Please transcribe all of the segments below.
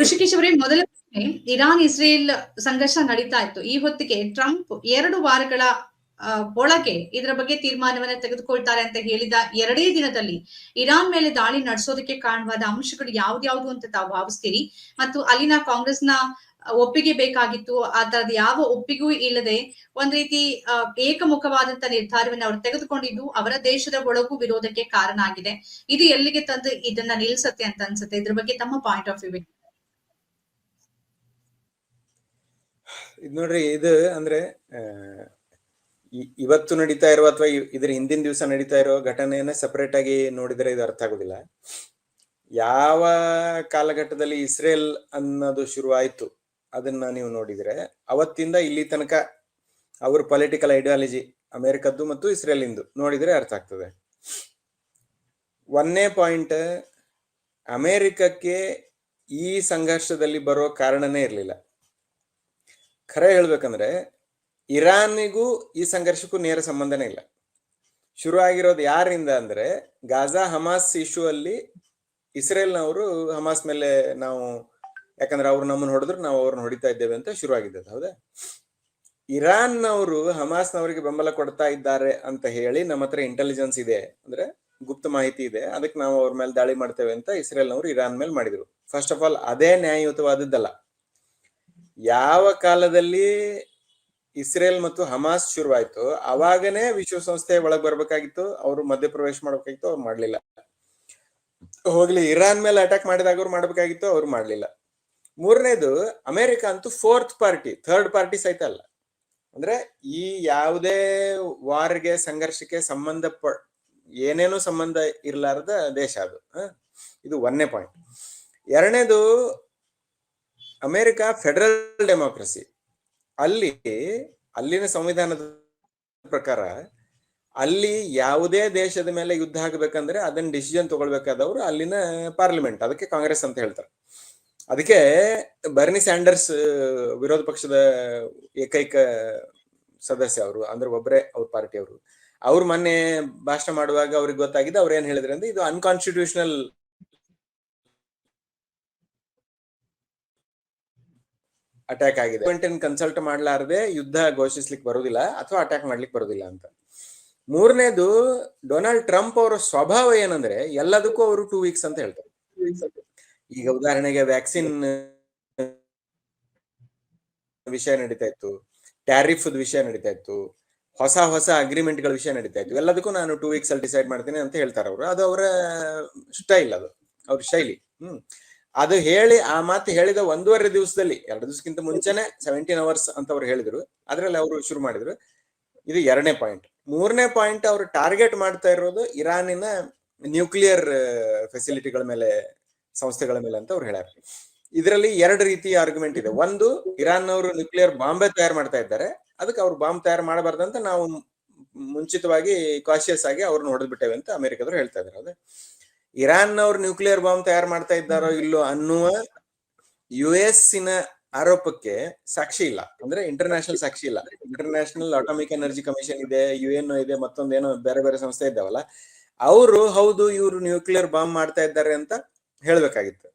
ಋಷಿಕೇಶ್ ಅವರೇ, ಮೊದಲ Iran Israel ಸಂಘರ್ಷ ನಡೀತಾ ಇತ್ತು. ಈ ಹೊತ್ತಿಗೆ ಟ್ರಂಪ್ ಎರಡು ವಾರಗಳ ಒಳಗೆ ಇದರ ಬಗ್ಗೆ ತೀರ್ಮಾನವನ್ನ ತೆಗೆದುಕೊಳ್ತಾರೆ ಅಂತ ಹೇಳಿದ ಎರಡೇ ದಿನದಲ್ಲಿ ಇರಾನ್ ಮೇಲೆ ದಾಳಿ ನಡೆಸೋದಕ್ಕೆ ಕಾರಣವಾದ ಅಂಶಗಳು ಯಾವ್ದ್ಯಾವ್ದು ಅಂತ ತಾವು ಭಾವಿಸ್ತೀರಿ? ಮತ್ತು ಅಲ್ಲಿನ ಕಾಂಗ್ರೆಸ್ನ ಒಪ್ಪಿಗೆ ಬೇಕಾಗಿತ್ತು, ಆ ತರದ ಯಾವ ಒಪ್ಪಿಗೂ ಇಲ್ಲದೆ ಒಂದ್ ರೀತಿ ಏಕಮುಖವಾದಂತ ನಿರ್ಧಾರವನ್ನು ಅವರು ತೆಗೆದುಕೊಂಡಿದ್ದು ಅವರ ದೇಶದ ಒಳಗೂ ವಿರೋಧಕ್ಕೆ ಕಾರಣ ಆಗಿದೆ. ಇದು ಎಲ್ಲಿಗೆ ತಂದು ಇದನ್ನ ನಿಲ್ಸತ್ತೆ ಅಂತ ಅನ್ಸುತ್ತೆ? ಇದ್ರ ಬಗ್ಗೆ ತಮ್ಮ ಪಾಯಿಂಟ್ ಆಫ್ ವ್ಯೂ ಇದ್ ನೋಡ್ರಿ, ಇದು ಅಂದ್ರೆ ಇವತ್ತು ನಡೀತಾ ಇರುವ ಅಥವಾ ಇದ್ರ ಹಿಂದಿನ ದಿವಸ ನಡೀತಾ ಇರೋ ಘಟನೆಯನ್ನ ಸಪರೇಟ್ ಆಗಿ ನೋಡಿದ್ರೆ ಇದು ಅರ್ಥ ಆಗುದಿಲ್ಲ. ಯಾವ ಕಾಲಘಟ್ಟದಲ್ಲಿ ಇಸ್ರೇಲ್ ಅನ್ನೋದು ಶುರುವಾಯಿತು, ಅದನ್ನ ನೀವು ನೋಡಿದ್ರೆ, ಅವತ್ತಿಂದ ಇಲ್ಲಿ ತನಕ ಅವ್ರ ಪೊಲಿಟಿಕಲ್ ಐಡಿಯಾಲಜಿ ಅಮೆರಿಕದ್ದು ಮತ್ತು ಇಸ್ರೇಲ್ ಇಂದು ನೋಡಿದ್ರೆ ಅರ್ಥ ಆಗ್ತದೆ. ಒಂದನೇ ಪಾಯಿಂಟ್ ಅಮೆರಿಕಕ್ಕೆ ಈ ಸಂಘರ್ಷದಲ್ಲಿ ಬರೋ ಕಾರಣನೇ ಇರಲಿಲ್ಲ. ಖರೆ ಹೇಳ್ಬೇಕಂದ್ರೆ ಇರಾನಿಗೂ ಈ ಸಂಘರ್ಷಕ್ಕೂ ನೇರ ಸಂಬಂಧನೇ ಇಲ್ಲ. ಶುರು ಆಗಿರೋದು ಯಾರಿಂದ ಅಂದ್ರೆ ಗಾಜಾ ಹಮಾಸ್ ಇಶ್ಯೂ ಅಲ್ಲಿ ಇಸ್ರೇಲ್ನವರು ಹಮಾಸ್ ಮೇಲೆ ನಾವು ಯಾಕಂದ್ರೆ ಅವ್ರು ನಮ್ಮನ್ನ ಹೊಡೆದ್ರು ನಾವು ಅವ್ರನ್ನ ಹೊಡಿತಾ ಇದ್ದೇವೆ ಅಂತ ಶುರು ಆಗಿದ್ದದು ಹೌದಾ? ಇರಾನ್ನವರು ಹಮಾಸ್ನವರಿಗೆ ಬೆಂಬಲ ಕೊಡ್ತಾ ಇದ್ದಾರೆ ಅಂತ ಹೇಳಿ ನಮ್ಮ ಹತ್ರ ಇಂಟೆಲಿಜೆನ್ಸ್ ಇದೆ ಅಂದ್ರೆ ಗುಪ್ತ ಮಾಹಿತಿ ಇದೆ, ಅದಕ್ಕೆ ನಾವು ಅವ್ರ ಮೇಲೆ ದಾಳಿ ಮಾಡ್ತೇವೆ ಅಂತ ಇಸ್ರೇಲ್ನವರು ಇರಾನ್ ಮೇಲೆ ಮಾಡಿದ್ರು. ಫಸ್ಟ್ ಆಫ್ ಆಲ್ ಅದೇ ನ್ಯಾಯಯುತವಾದದ್ದಲ್ಲ. ಯಾವ ಕಾಲದಲ್ಲಿ ಇಸ್ರೇಲ್ ಮತ್ತು ಹಮಾಸ್ ಶುರುವಾಯ್ತು, ಅವಾಗನೇ ವಿಶ್ವಸಂಸ್ಥೆ ಒಳಗ್ ಬರ್ಬೇಕಾಗಿತ್ತು, ಅವರು ಮಧ್ಯಪ್ರವೇಶ ಮಾಡ್ಬೇಕಾಗಿತ್ತು, ಅವ್ರು ಮಾಡ್ಲಿಲ್ಲ. ಹೋಗ್ಲಿ, ಇರಾನ್ ಮೇಲೆ ಅಟ್ಯಾಕ್ ಮಾಡಿದಾಗ ಅವ್ರು ಮಾಡ್ಬೇಕಾಗಿತ್ತು, ಅವ್ರು ಮಾಡ್ಲಿಲ್ಲ. ಮೂರನೇದು, ಅಮೆರಿಕ ಅಂತೂ ಫೋರ್ತ್ ಪಾರ್ಟಿ ಥರ್ಡ್ ಪಾರ್ಟಿ ಸಹಿತ ಅಲ್ಲ. ಅಂದ್ರೆ ಈ ಯಾವುದೇ ವಾರ್ಗೆ ಸಂಘರ್ಷಕ್ಕೆ ಸಂಬಂಧ ಪ, ಏನೇನು ಸಂಬಂಧ ಇರ್ಲಾರದ ದೇಶ ಅದು? ಇದು ಒಂದನೇ ಪಾಯಿಂಟ್ ಎರಡನೇದು ಅಮೆರಿಕ ಫೆಡರಲ್ ಡೆಮೋಕ್ರಸಿ. ಅಲ್ಲಿ, ಅಲ್ಲಿನ ಸಂವಿಧಾನದ ಪ್ರಕಾರ ಅಲ್ಲಿ ಯಾವುದೇ ದೇಶದ ಮೇಲೆ ಯುದ್ಧ ಆಗಬೇಕಂದ್ರೆ ಅದನ್ನ ಡಿಸಿಷನ್ ತಗೊಳ್ಬೇಕಾದವರು ಅಲ್ಲಿನ ಪಾರ್ಲಿಮೆಂಟ್, ಅದಕ್ಕೆ ಕಾಂಗ್ರೆಸ್ ಅಂತ ಹೇಳ್ತಾರೆ. ಅದಕ್ಕೆ ಬರ್ನಿ ಸ್ಯಾಂಡರ್ಸ್, ವಿರೋಧ ಪಕ್ಷದ ಏಕೈಕ ಸದಸ್ಯ ಅವರು, ಅಂದ್ರೆ ಒಬ್ಬರೇ ಅವ್ರ ಪಾರ್ಟಿ ಅವರು ಅವ್ರು ಮೊನ್ನೆ ಭಾಷಣ ಮಾಡುವಾಗ ಅವ್ರಿಗೆ ಗೊತ್ತಾಗಿದೆ, ಅವ್ರು ಏನ್ ಹೇಳಿದ್ರೆ ಅಂದ್ರೆ ಇದು ಅನ್ಕಾನ್ಸ್ಟಿಟ್ಯೂಷನಲ್ ಅಟ್ಯಾಕ್ ಆಗಿದೆ. ಕನ್ಸಲ್ಟ್ ಮಾಡ್ಲಾರ್ದೆ ಯುದ್ಧ ಘೋಷಿಸ್ಲಿಕ್ಕೆ ಬರುದಿಲ್ಲ ಅಥವಾ ಅಟ್ಯಾಕ್ ಮಾಡ್ಲಿಕ್ಕೆ ಬರುದಿಲ್ಲ ಅಂತ. ಮೂರನೇದು ಡೊನಾಲ್ಡ್ ಟ್ರಂಪ್ ಅವರ ಸ್ವಭಾವ ಏನಂದ್ರೆ ಎಲ್ಲದಕ್ಕೂ ಅವರು ಟೂ ವೀಕ್ಸ್ ಅಂತ ಹೇಳ್ತಾರೆ. ಈಗ ಉದಾಹರಣೆಗೆ ವ್ಯಾಕ್ಸಿನ್ ವಿಷಯ ನಡೀತಾ ಇತ್ತು ಟ್ಯಾರಿಫ್ ವಿಷಯ ನಡೀತಾ ಇತ್ತು, ಹೊಸ ಹೊಸ ಅಗ್ರಿಮೆಂಟ್ಗಳ ವಿಷಯ ನಡೀತಾ ಇತ್ತು, ಎಲ್ಲದಕ್ಕೂ ನಾನು ಟೂ ವೀಕ್ಸ್ ಅಲ್ಲಿ ಡಿಸೈಡ್ ಮಾಡ್ತೀನಿ ಅಂತ ಹೇಳ್ತಾರೆ ಅವರು. ಅದು ಅವರ ಸ್ಟೈಲ್ ಅದು, ಅವ್ರ ಶೈಲಿ. ಹ್ಮ್. ಅದು ಹೇಳಿ, ಆ ಮಾತು ಹೇಳಿದ ಒಂದೂವರೆ ದಿವಸದಲ್ಲಿ, ಎರಡು ದಿವಸಕ್ಕಿಂತ ಮುಂಚೆನೆ ಸೆವೆಂಟೀನ್ ಅವರ್ಸ್ ಅಂತ ಅವ್ರು ಹೇಳಿದ್ರು. ಅದ್ರಲ್ಲಿ ಅವರು ಶುರು ಮಾಡಿದ್ರು. ಇದು ಎರಡನೇ ಪಾಯಿಂಟ್ ಮೂರನೇ ಪಾಯಿಂಟ್ ಅವರು ಟಾರ್ಗೆಟ್ ಮಾಡ್ತಾ ಇರೋದು ಇರಾನಿನ ನ್ಯೂಕ್ಲಿಯರ್ ಫೆಸಿಲಿಟಿಗಳ ಮೇಲೆ, ಸಂಸ್ಥೆಗಳ ಮೇಲೆ ಅಂತ ಅವ್ರು ಹೇಳ್ಯಾರ. ಇದರಲ್ಲಿ ಎರಡು ರೀತಿಯ ಆರ್ಗ್ಯುಮೆಂಟ್ ಇದೆ. ಒಂದು ಇರಾನ್ ಅವರು ನ್ಯೂಕ್ಲಿಯರ್ ಬಾಂಬೆ ತಯಾರು ಮಾಡ್ತಾ ಇದ್ದಾರೆ. ಅದಕ್ಕೆ ಅವ್ರು ಬಾಂಬ್ ತಯಾರು ಮಾಡಬಾರ್ದಂತ ನಾವು ಮುಂಚಿತವಾಗಿ ಕಾಶಿಯಸ್ ಆಗಿ ಅವ್ರನ್ನ ಹೊಡೆದ್ಬಿಟ್ಟೇವೆ ಅಂತ ಅಮೆರಿಕದವ್ರು ಹೇಳ್ತಾ ಇದಾರೆ ಅದೇ ಇರಾನ್ ಅವ್ರು ನ್ಯೂಕ್ಲಿಯರ್ ಬಾಂಬ್ ತಯಾರು ಮಾಡ್ತಾ ಇದ್ದಾರೋ ಇಲ್ಲೋ ಅನ್ನುವ ಯು ಎಸ್ನ ಆರೋಪಕ್ಕೆ ಸಾಕ್ಷಿ ಇಲ್ಲ. ಅಂದ್ರೆ ಇಂಟರ್ನ್ಯಾಷನಲ್ ಸಾಕ್ಷಿ ಇಲ್ಲ. ಇಂಟರ್ನ್ಯಾಷನಲ್ ಅಟಾಮಿಕ್ ಎನರ್ಜಿ ಕಮಿಷನ್ ಇದೆ ಯು ಎನ್ ಇದೆ ಮತ್ತೊಂದೇನೋ ಬೇರೆ ಬೇರೆ ಸಂಸ್ಥೆ ಇದ್ದಾವಲ್ಲ. ಅವರು ಹೌದು ಇವರು ನ್ಯೂಕ್ಲಿಯರ್ ಬಾಂಬ್ ಮಾಡ್ತಾ ಇದ್ದಾರೆ ಅಂತ ಹೇಳ್ಬೇಕಾಗಿತ್ತು.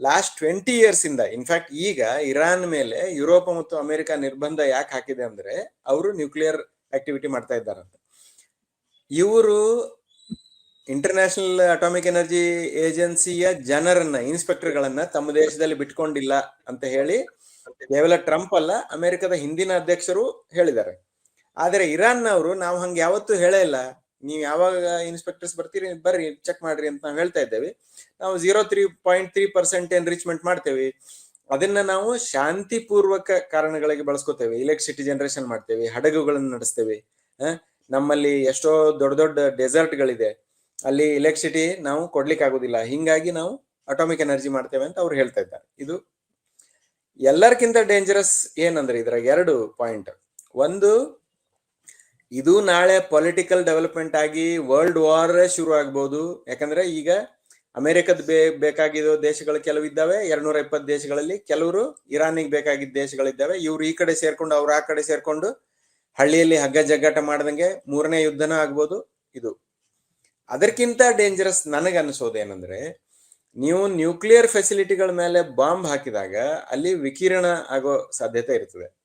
ಲಾಸ್ಟ್ ಟ್ವೆಂಟಿ ಇಯರ್ಸ್ ಇಂದ ಇನ್ಫ್ಯಾಕ್ಟ್ ಈಗ ಇರಾನ್ ಮೇಲೆ ಯುರೋಪ್ ಮತ್ತು ಅಮೆರಿಕ ನಿರ್ಬಂಧ ಯಾಕೆ ಹಾಕಿದೆ ಅಂದ್ರೆ ಅವರು ನ್ಯೂಕ್ಲಿಯರ್ ಆಕ್ಟಿವಿಟಿ ಮಾಡ್ತಾ ಇದ್ದಾರಂತೆ. ಇವರು ಇಂಟರ್ನ್ಯಾಷನಲ್ ಅಟಾಮಿಕ್ ಎನರ್ಜಿ ಏಜೆನ್ಸಿಯ ಜನರನ್ನ, ಇನ್ಸ್ಪೆಕ್ಟರ್ಗಳನ್ನ ತಮ್ಮ ದೇಶದಲ್ಲಿ ಬಿಟ್ಕೊಂಡಿಲ್ಲ ಅಂತ ಹೇಳಿ ಕೇವಲ ಟ್ರಂಪ್ ಅಲ್ಲ, ಅಮೆರಿಕದ ಹಿಂದಿನ ಅಧ್ಯಕ್ಷರು ಹೇಳಿದ್ದಾರೆ. ಆದರೆ ಇರಾನ್ನವರು ನಾವು ಹಂಗೆ ಯಾವತ್ತೂ ಹೇಳೇ ಇಲ್ಲ, ನೀವು ಯಾವಾಗ ಇನ್ಸ್ಪೆಕ್ಟರ್ಸ್ ಬರ್ತೀರಿ, ಬರ್ರಿ, ಚೆಕ್ ಮಾಡ್ರಿ ಅಂತ ನಾವು ಹೇಳ್ತಾ ಇದ್ದೇವೆ. ನಾವು zero three point three percent enrichment ಮಾಡ್ತೇವೆ. ಅದನ್ನ ನಾವು ಶಾಂತಿಪೂರ್ವಕ ಕಾರಣಗಳಿಗೆ ಬಳಸ್ಕೋತೇವೆ. ಇಲೆಕ್ಟ್ರಿಸಿಟಿ ಜನರೇಷನ್ ಮಾಡ್ತೇವೆ, ಹಡಗುಗಳನ್ನು ನಡೆಸ್ತೇವೆ. ನಮ್ಮಲ್ಲಿ ಎಷ್ಟೋ ದೊಡ್ಡ ದೊಡ್ಡ ಡೆಸರ್ಟ್ಗಳಿದೆ ಅಲ್ಲಿ ಎಲೆಕ್ಟ್ರಿಸಿಟಿ ನಾವು ಕೊಡ್ಲಿಕ್ಕೆ ಆಗುದಿಲ್ಲ. ಹಿಂಗಾಗಿ ನಾವು ಅಟಾಮಿಕ್ ಎನರ್ಜಿ ಮಾಡ್ತೇವೆ ಅಂತ ಅವ್ರು ಹೇಳ್ತಾ ಇದ್ದಾರೆ. ಇದು ಎಲ್ಲರಿಗಿಂತ ಡೇಂಜರಸ್ ಏನಂದ್ರೆ ಇದ್ರಾಗ ಎರಡು ಪಾಯಿಂಟ್ ಒಂದು, ಇದು ನಾಳೆ ಪೊಲಿಟಿಕಲ್ ಡೆವಲಪ್ಮೆಂಟ್ ಆಗಿ ವರ್ಲ್ಡ್ ವಾರ್ ಶುರು ಆಗ್ಬೋದು. ಯಾಕಂದ್ರೆ ಈಗ ಅಮೆರಿಕದ ಬೇ, ಬೇಕಾಗಿರೋ ದೇಶಗಳು ಕೆಲವು ಇದ್ದಾವೆ ಎರಡ್ನೂರ ಇಪ್ಪತ್ತು ದೇಶಗಳಲ್ಲಿ ಕೆಲವರು ಇರಾನಿಗೆ ಬೇಕಾಗಿದ್ದ ದೇಶಗಳಿದ್ದಾವೆ. ಇವ್ರು ಈ ಕಡೆ ಸೇರ್ಕೊಂಡು ಅವ್ರು ಆ ಕಡೆ ಸೇರ್ಕೊಂಡು ಹಳ್ಳಿಯಲ್ಲಿ ಹಗ್ಗ ಜಗ್ಗಾಟ ಮಾಡ್ದಂಗೆ ಮೂರನೇ ಯುದ್ಧನೂ ಆಗ್ಬೋದು. ಇದು ಅದಕ್ಕಿಂತ ಡೇಂಜರಸ್ ನನಗೆ ಅನಿಸೋದು ಏನಂದ್ರೆ, ನೀವು ನ್ಯೂಕ್ಲಿಯರ್ ಫೆಸಿಲಿಟಿಗಳ ಮೇಲೆ ಬಾಂಬ್ ಹಾಕಿದಾಗ ಅಲ್ಲಿ ವಿಕಿರಣ ಆಗೋ ಸಾಧ್ಯತೆ ಇರ್ತದೆ.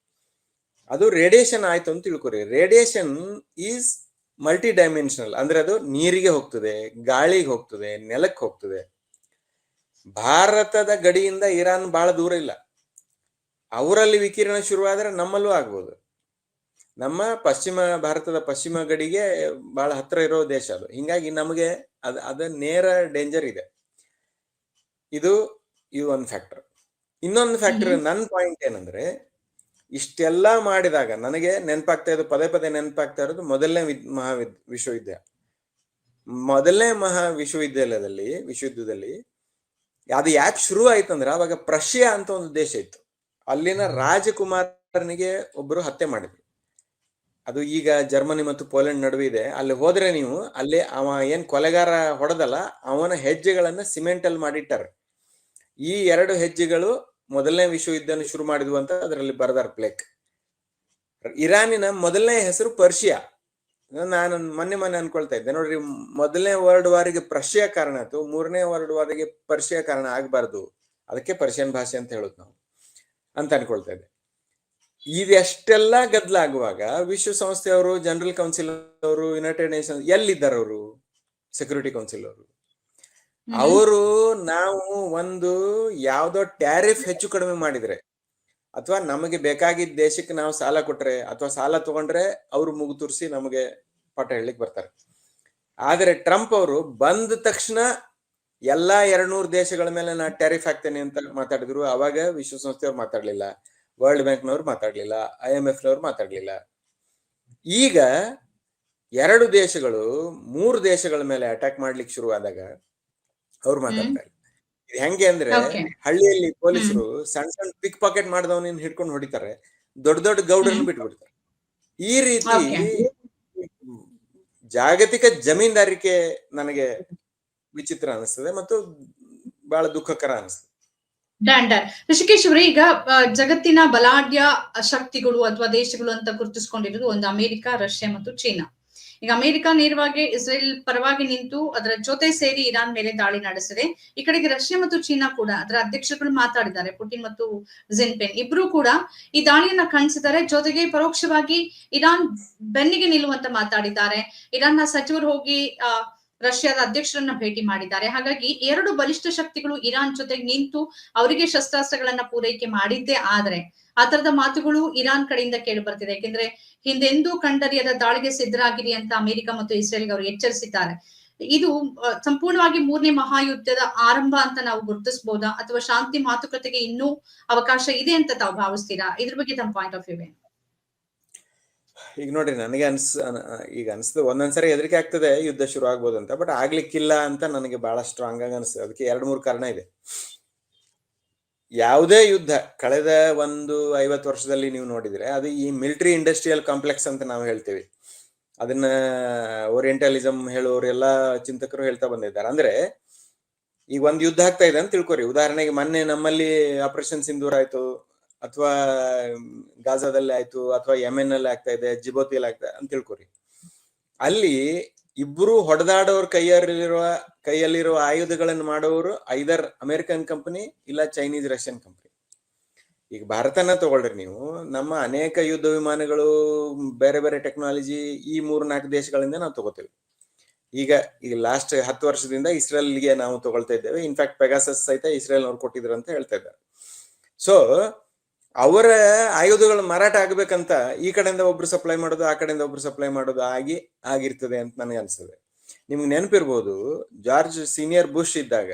ಅದು ರೇಡಿಯೇಷನ್ ಆಯ್ತು ಅಂತ ತಿಳ್ಕೊರಿ. ರೇಡಿಯೇಷನ್ ಈಸ್ ಮಲ್ಟಿ ಡೈಮೆನ್ಷನಲ್ ಅಂದ್ರೆ ಅದು ನೀರಿಗೆ ಹೋಗ್ತದೆ, ಗಾಳಿಗೆ ಹೋಗ್ತದೆ ನೆಲಕ್ಕೆ ಹೋಗ್ತದೆ. ಭಾರತದ ಗಡಿಯಿಂದ ಇರಾನ್ ಬಹಳ ದೂರ ಇಲ್ಲ. ಅವರಲ್ಲಿ ವಿಕಿರಣ ಶುರುವಾದ್ರೆ ನಮ್ಮಲ್ಲೂ ಆಗ್ಬೋದು. ನಮ್ಮ ಪಶ್ಚಿಮ ಭಾರತದ ಪಶ್ಚಿಮ ಗಡಿಗೆ ಬಹಳ ಹತ್ರ ಇರೋ ದೇಶ ಅದು. ಹಿಂಗಾಗಿ ನಮಗೆ ಅದ ಅದ ನೇರ ಡೇಂಜರ್ ಇದೆ. ಇದು ಇದು ಒಂದು ಫ್ಯಾಕ್ಟರ್ ಇನ್ನೊಂದು ಫ್ಯಾಕ್ಟರ್ ನನ್ನ ಪಾಯಿಂಟ್ ಏನಂದ್ರೆ ಇಷ್ಟೆಲ್ಲ ಮಾಡಿದಾಗ ನನಗೆ ನೆನಪಾಗ್ತಾ ಇರೋದು ಪದೇ ಪದೇ ನೆನಪಾಗ್ತಾ ಇರೋದು ಮೊದಲನೇ ವಿದ್ ಮಹಾವಿದ್ ವಿಶ್ವವಿದ್ಯಾಲಯ ಮೊದಲನೇ ಮಹಾ ವಿಶ್ವವಿದ್ಯಾಲಯದಲ್ಲಿ ವಿಶ್ವಯುದ್ಧದಲ್ಲಿ ಅದು ಯಾಕೆ ಶುರು ಆಯ್ತಂದ್ರೆ ಅವಾಗ ಪ್ರಷ್ಯಾ ಅಂತ ಒಂದು ದೇಶ ಇತ್ತು. ಅಲ್ಲಿನ ರಾಜಕುಮಾರನಿಗೆ ಒಬ್ಬರು ಹತ್ಯೆ ಮಾಡಿದ್ರು. ಅದು ಈಗ ಜರ್ಮನಿ ಮತ್ತು ಪೋಲೆಂಡ್ ನಡುವೆ ಇದೆ. ಅಲ್ಲಿ ಹೋದ್ರೆ ನೀವು ಅಲ್ಲಿ ಅವ ಏನ್ ಕೊಲೆಗಾರ ಹೊಡೆದಲ್ಲ, ಅವನ ಹೆಜ್ಜೆಗಳನ್ನ ಸಿಮೆಂಟ್ ಅಲ್ಲಿ ಮಾಡಿಟ್ಟಾರೆ. ಈ ಎರಡು ಹೆಜ್ಜೆಗಳು ಮೊದಲನೇ ವಿಶ್ವಯುದ್ಧನ ಶುರು ಮಾಡಿದ್ವು ಅಂತ ಅದರಲ್ಲಿ ಬರ್ದಾರ್ ಪ್ಲೇಕ್. ಇರಾನಿನ ಮೊದಲನೇ ಹೆಸರು ಪರ್ಷಿಯಾ. ನಾನು ಮೊನ್ನೆ ಮೊನ್ನೆ ಅನ್ಕೊಳ್ತಾ ಇದ್ದೆ. ನೋಡ್ರಿ, ಮೊದಲನೇ ವರ್ಲ್ಡ್ ವಾರಿಗೆ ಪ್ರಷ್ಯಾ ಕಾರಣ ಆಯ್ತು, ಮೂರನೇ ವರ್ಲ್ಡ್ ವಾರಿಗೆ ಪರ್ಷಿಯಾ ಕಾರಣ ಆಗ್ಬಾರ್ದು. ಅದಕ್ಕೆ ಪರ್ಷಿಯನ್ ಭಾಷೆ ಅಂತ ಹೇಳುದು ನಾವು ಅಂತ ಅನ್ಕೊಳ್ತಾ ಇದ್ದೆ. ಇದೆಷ್ಟೆಲ್ಲ ಗದ್ದಲಾಗುವಾಗ ವಿಶ್ವಸಂಸ್ಥೆಯವರು ಜನರಲ್ ಕೌನ್ಸಿಲ್ ಅವರು ಯುನೈಟೆಡ್ ನೇಷನ್ಸ್ ಎಲ್ಲಿದ್ದಾರೆ ಅವರು? ಸೆಕ್ಯೂರಿಟಿ ಕೌನ್ಸಿಲ್ ಅವರು. ಅವರು ನಾವು ಒಂದು ಯಾವ್ದೋ ಟ್ಯಾರಿಫ್ ಹೆಚ್ಚು ಕಡಿಮೆ ಮಾಡಿದ್ರೆ ಅಥವಾ ನಮಗೆ ಬೇಕಾಗಿದ್ದ ದೇಶಕ್ಕೆ ನಾವು ಸಾಲ ಕೊಟ್ರೆ ಅಥವಾ ಸಾಲ ತಗೊಂಡ್ರೆ ಅವರು ಮುಗು ತುರ್ಸಿ ನಮಗೆ ಪಾಠ ಹೇಳಲಿಕ್ಕೆ ಬರ್ತಾರೆ. ಆದ್ರೆ ಟ್ರಂಪ್ ಅವರು ಬಂದ ತಕ್ಷಣ ಎಲ್ಲಾ ಎರಡ್ನೂರು ದೇಶಗಳ ಮೇಲೆ ನಾ ಟ್ಯಾರಿಫ್ ಹಾಕ್ತೇನೆ ಅಂತ ಮಾತಾಡಿದ್ರು ಅವಾಗ ವಿಶ್ವಸಂಸ್ಥೆಯವ್ರು ಮಾತಾಡ್ಲಿಲ್ಲ. ವರ್ಲ್ಡ್ ಬ್ಯಾಂಕ್ನವ್ರು ಮಾತಾಡ್ಲಿಲ್ಲ ಐ ಎಂ ಎಫ್ನವರು ಮಾತಾಡಲಿಲ್ಲ. ಈಗ ಎರಡು ದೇಶಗಳು ಮೂರು ದೇಶಗಳ ಮೇಲೆ ಅಟ್ಯಾಕ್ ಮಾಡ್ಲಿಕ್ಕೆ ಶುರುವಾದಾಗ ಅವ್ರು ಮಾತಾಡ್ತಾರೆ ಇದು ಹೆಂಗೆ ಅಂದ್ರೆ ಹಳ್ಳಿಯಲ್ಲಿ ಪೊಲೀಸರು ಸಣ್ಣ ಸಣ್ಣ ಪಿಕ್ ಪಾಕೆಟ್ ಮಾಡಿದವನಿನ್ ಹಿಡ್ಕೊಂಡು ಹೊಡಿತಾರೆ ದೊಡ್ಡ ದೊಡ್ಡ ಗೌಡರನ್ನ. ಬಿಟ್ಬಿಡ್ತಾರೆ. ಈ ರೀತಿ ಜಾಗತಿಕ ಜಮೀನ್ದಾರಿಕೆ ನನಗೆ ವಿಚಿತ್ರ ಅನಿಸ್ತದೆ ಮತ್ತು ಬಹಳ ದುಃಖಕರ ಅನಿಸ್ತದೆ. ಡಾಂಡರ್ ಋಷಿಕೇಶ್ ಅವರೇ, ಈಗ ಜಗತ್ತಿನ ಬಲಾಢ್ಯ ಶಕ್ತಿಗಳು ಅಥವಾ ದೇಶಗಳು ಅಂತ ಗುರುತಿಸಿಕೊಂಡಿರೋದು ಒಂದು ಅಮೆರಿಕ, ರಷ್ಯಾ ಮತ್ತು ಚೀನಾ. ಈಗ ಅಮೆರಿಕ ನೇರವಾಗಿ ಇಸ್ರೇಲ್ ಪರವಾಗಿ ನಿಂತು ಅದರ ಜೊತೆ ಸೇರಿ ಇರಾನ್ ಮೇಲೆ ದಾಳಿ ನಡೆಸಿದೆ. ಈ ಕಡೆಗೆ ರಷ್ಯಾ ಮತ್ತು ಚೀನಾ ಕೂಡ ಅದರ ಅಧ್ಯಕ್ಷರುಗಳು ಮಾತಾಡಿದ್ದಾರೆ, ಪುಟಿನ್ ಮತ್ತು ಜಿನ್ಪೆನ್ ಇಬ್ರು ಕೂಡ ಈ ದಾಳಿಯನ್ನ ಖಂಡಿಸಿದ್ದಾರೆ. ಜೊತೆಗೆ ಪರೋಕ್ಷವಾಗಿ ಇರಾನ್ ಬೆನ್ನಿಗೆ ನಿಲ್ಲುವಂತ ಮಾತಾಡಿದ್ದಾರೆ. ಇರಾನ್ನ ಸಚಿವರು ಹೋಗಿ, ಆ ರಷ್ಯಾದ ಅಧ್ಯಕ್ಷರನ್ನ ಭೇಟಿ ಮಾಡಿದ್ದಾರೆ. ಹಾಗಾಗಿ ಎರಡು ಬಲಿಷ್ಠ ಶಕ್ತಿಗಳು ಇರಾನ್ ಜೊತೆಗೆ ನಿಂತು ಅವರಿಗೆ ಶಸ್ತ್ರಾಸ್ತ್ರಗಳನ್ನ ಪೂರೈಕೆ ಮಾಡಿದ್ದೇ ಆದ್ರೆ ಆ ತರದ ಮಾತುಗಳು ಇರಾನ್ ಕಡೆಯಿಂದ ಕೇಳಿ ಬರ್ತಿದೆ. ಯಾಕೆಂದ್ರೆ ಹಿಂದೆಂದೂ ಕಂಡರಿಯದ ದಾಳಿಗೆ ಸಿದ್ಧರಾಗಿರಿ ಅಂತ ಅಮೆರಿಕ ಮತ್ತು ಇಸ್ರೇಲ್ಗೆ ಅವರು ಎಚ್ಚರಿಸಿದ್ದಾರೆ. ಇದು ಸಂಪೂರ್ಣವಾಗಿ ಮೂರನೇ ಮಹಾಯುದ್ಧದ ಆರಂಭ ಅಂತ ನಾವು ಗುರುತಿಸಬಹುದಾ ಅಥವಾ ಶಾಂತಿ ಮಾತುಕತೆಗೆ ಇನ್ನೂ ಅವಕಾಶ ಇದೆ ಅಂತ ತಾವು ಭಾವಿಸ್ತೀರಾ? ಇದ್ರ ಬಗ್ಗೆ ತಮ್ಮ ಪಾಯಿಂಟ್ ಆಫ್ ವ್ಯೂ ಏನು? ಈಗ ನೋಡ್ರಿ, ನನಗೆ ಅನ್ಸ್, ಅನ- ಈಗ ಅನ್ಸ್ತದೆ ಒಂದೊಂದ್ಸರಿ ಹೆದರಿಕೆ ಆಗ್ತದೆ, ಯುದ್ಧ ಶುರು ಆಗ್ಬೋದು ಅಂತ ಬಟ್ ಆಗ್ಲಿಕ್ಕಿಲ್ಲ ಅಂತ ನನಗೆ ಬಹಳ ಸ್ಟ್ರಾಂಗ್ ಆಗಿ ಅನಿಸ್ತದೆ ಅದಕ್ಕೆ ಎರಡು ಮೂರು ಕಾರಣ ಇದೆ. ಯಾವುದೇ ಯುದ್ಧ, ಕಳೆದ ಒಂದು ಐವತ್ತು ವರ್ಷದಲ್ಲಿ ನೀವು ನೋಡಿದ್ರೆ, ಅದು ಈ ಮಿಲಿಟರಿ ಇಂಡಸ್ಟ್ರಿಯಲ್ ಕಾಂಪ್ಲೆಕ್ಸ್ ಅಂತ ನಾವು ಹೇಳ್ತೀವಿ. ಅದನ್ನ ಓರಿಯೆಂಟಲಿಸಮ್ ಹೇಳೋರೆಲ್ಲ ಚಿಂತಕರು ಹೇಳ್ತಾ ಬಂದಿದ್ದಾರೆ. ಅಂದ್ರೆ, ಈಗ ಒಂದು ಯುದ್ಧ ಆಗ್ತಾ ಇದೆ ಅಂತ ತಿಳ್ಕೊರಿ. ಉದಾಹರಣೆಗೆ ಮೊನ್ನೆ ನಮ್ಮಲ್ಲಿ ಆಪರೇಷನ್ ಸಿಂಧೂರ್ ಆಯ್ತು. ಅಥವಾ ಗಾಜಾದಲ್ಲಿ ಆಯ್ತು, ಅಥವಾ ಯೆಮೆನ್ ಅಲ್ಲಿ ಆಗ್ತಾ ಇದೆ, ಜಿಬೋತಿಯಲ್ಲಿ ಆಗ್ತಾ ಅಂತ ತಿಳ್ಕೊರಿ. ಅಲ್ಲಿ ಇಬ್ರು ಹೊಡೆದಾಡೋರ್ ಕೈಯಲ್ಲಿರುವ ಕೈಯಲ್ಲಿರುವ ಆಯುಧಗಳನ್ನು ಮಾಡೋರು ಐದರ್ ಅಮೆರಿಕನ್ ಕಂಪನಿ ಇಲ್ಲ ಚೈನೀಸ್ ರಷ್ಯನ್ ಕಂಪನಿ. ಈಗ ಭಾರತನ ತಗೊಳ್ರಿ ನೀವು, ನಮ್ಮ ಅನೇಕ ಯುದ್ಧ ವಿಮಾನಗಳು, ಬೇರೆ ಬೇರೆ ಟೆಕ್ನಾಲಜಿ ಈ ಮೂರ್ ನಾಲ್ಕು ದೇಶಗಳಿಂದ ನಾವು ತಗೋತೇವೆ. ಈಗ ಈಗ ಲಾಸ್ಟ್ ಹತ್ತು ವರ್ಷದಿಂದ ಇಸ್ರೇಲ್ಗೆ ನಾವು ತಗೊಳ್ತಾ ಇದ್ದೇವೆ. ಇನ್ಫ್ಯಾಕ್ಟ್ ಪೆಗಾಸಸ್ ಸಹಿತ ಇಸ್ರೇಲ್ ಅವ್ರು ಕೊಟ್ಟಿದ್ರು ಅಂತ ಹೇಳ್ತಾ ಇದ್ದಾರೆ. ಸೊ ಅವರ ಆಯುಧಗಳು ಮಾರಾಟ ಆಗ್ಬೇಕಂತ ಈ ಕಡೆಯಿಂದ ಒಬ್ರು ಸಪ್ಲೈ ಮಾಡೋದು, ಆ ಕಡೆಯಿಂದ ಒಬ್ರು ಸಪ್ಲೈ ಮಾಡೋದು ಆಗಿ, ಆಗಿರ್ತದೆ ಅಂತ ನನಗೆ ಅನ್ಸುತ್ತೆ. ನಿಮ್ಗೆ ನೆನಪಿರ್ಬೋದು, ಜಾರ್ಜ್ ಸೀನಿಯರ್ ಬುಷ್ ಇದ್ದಾಗ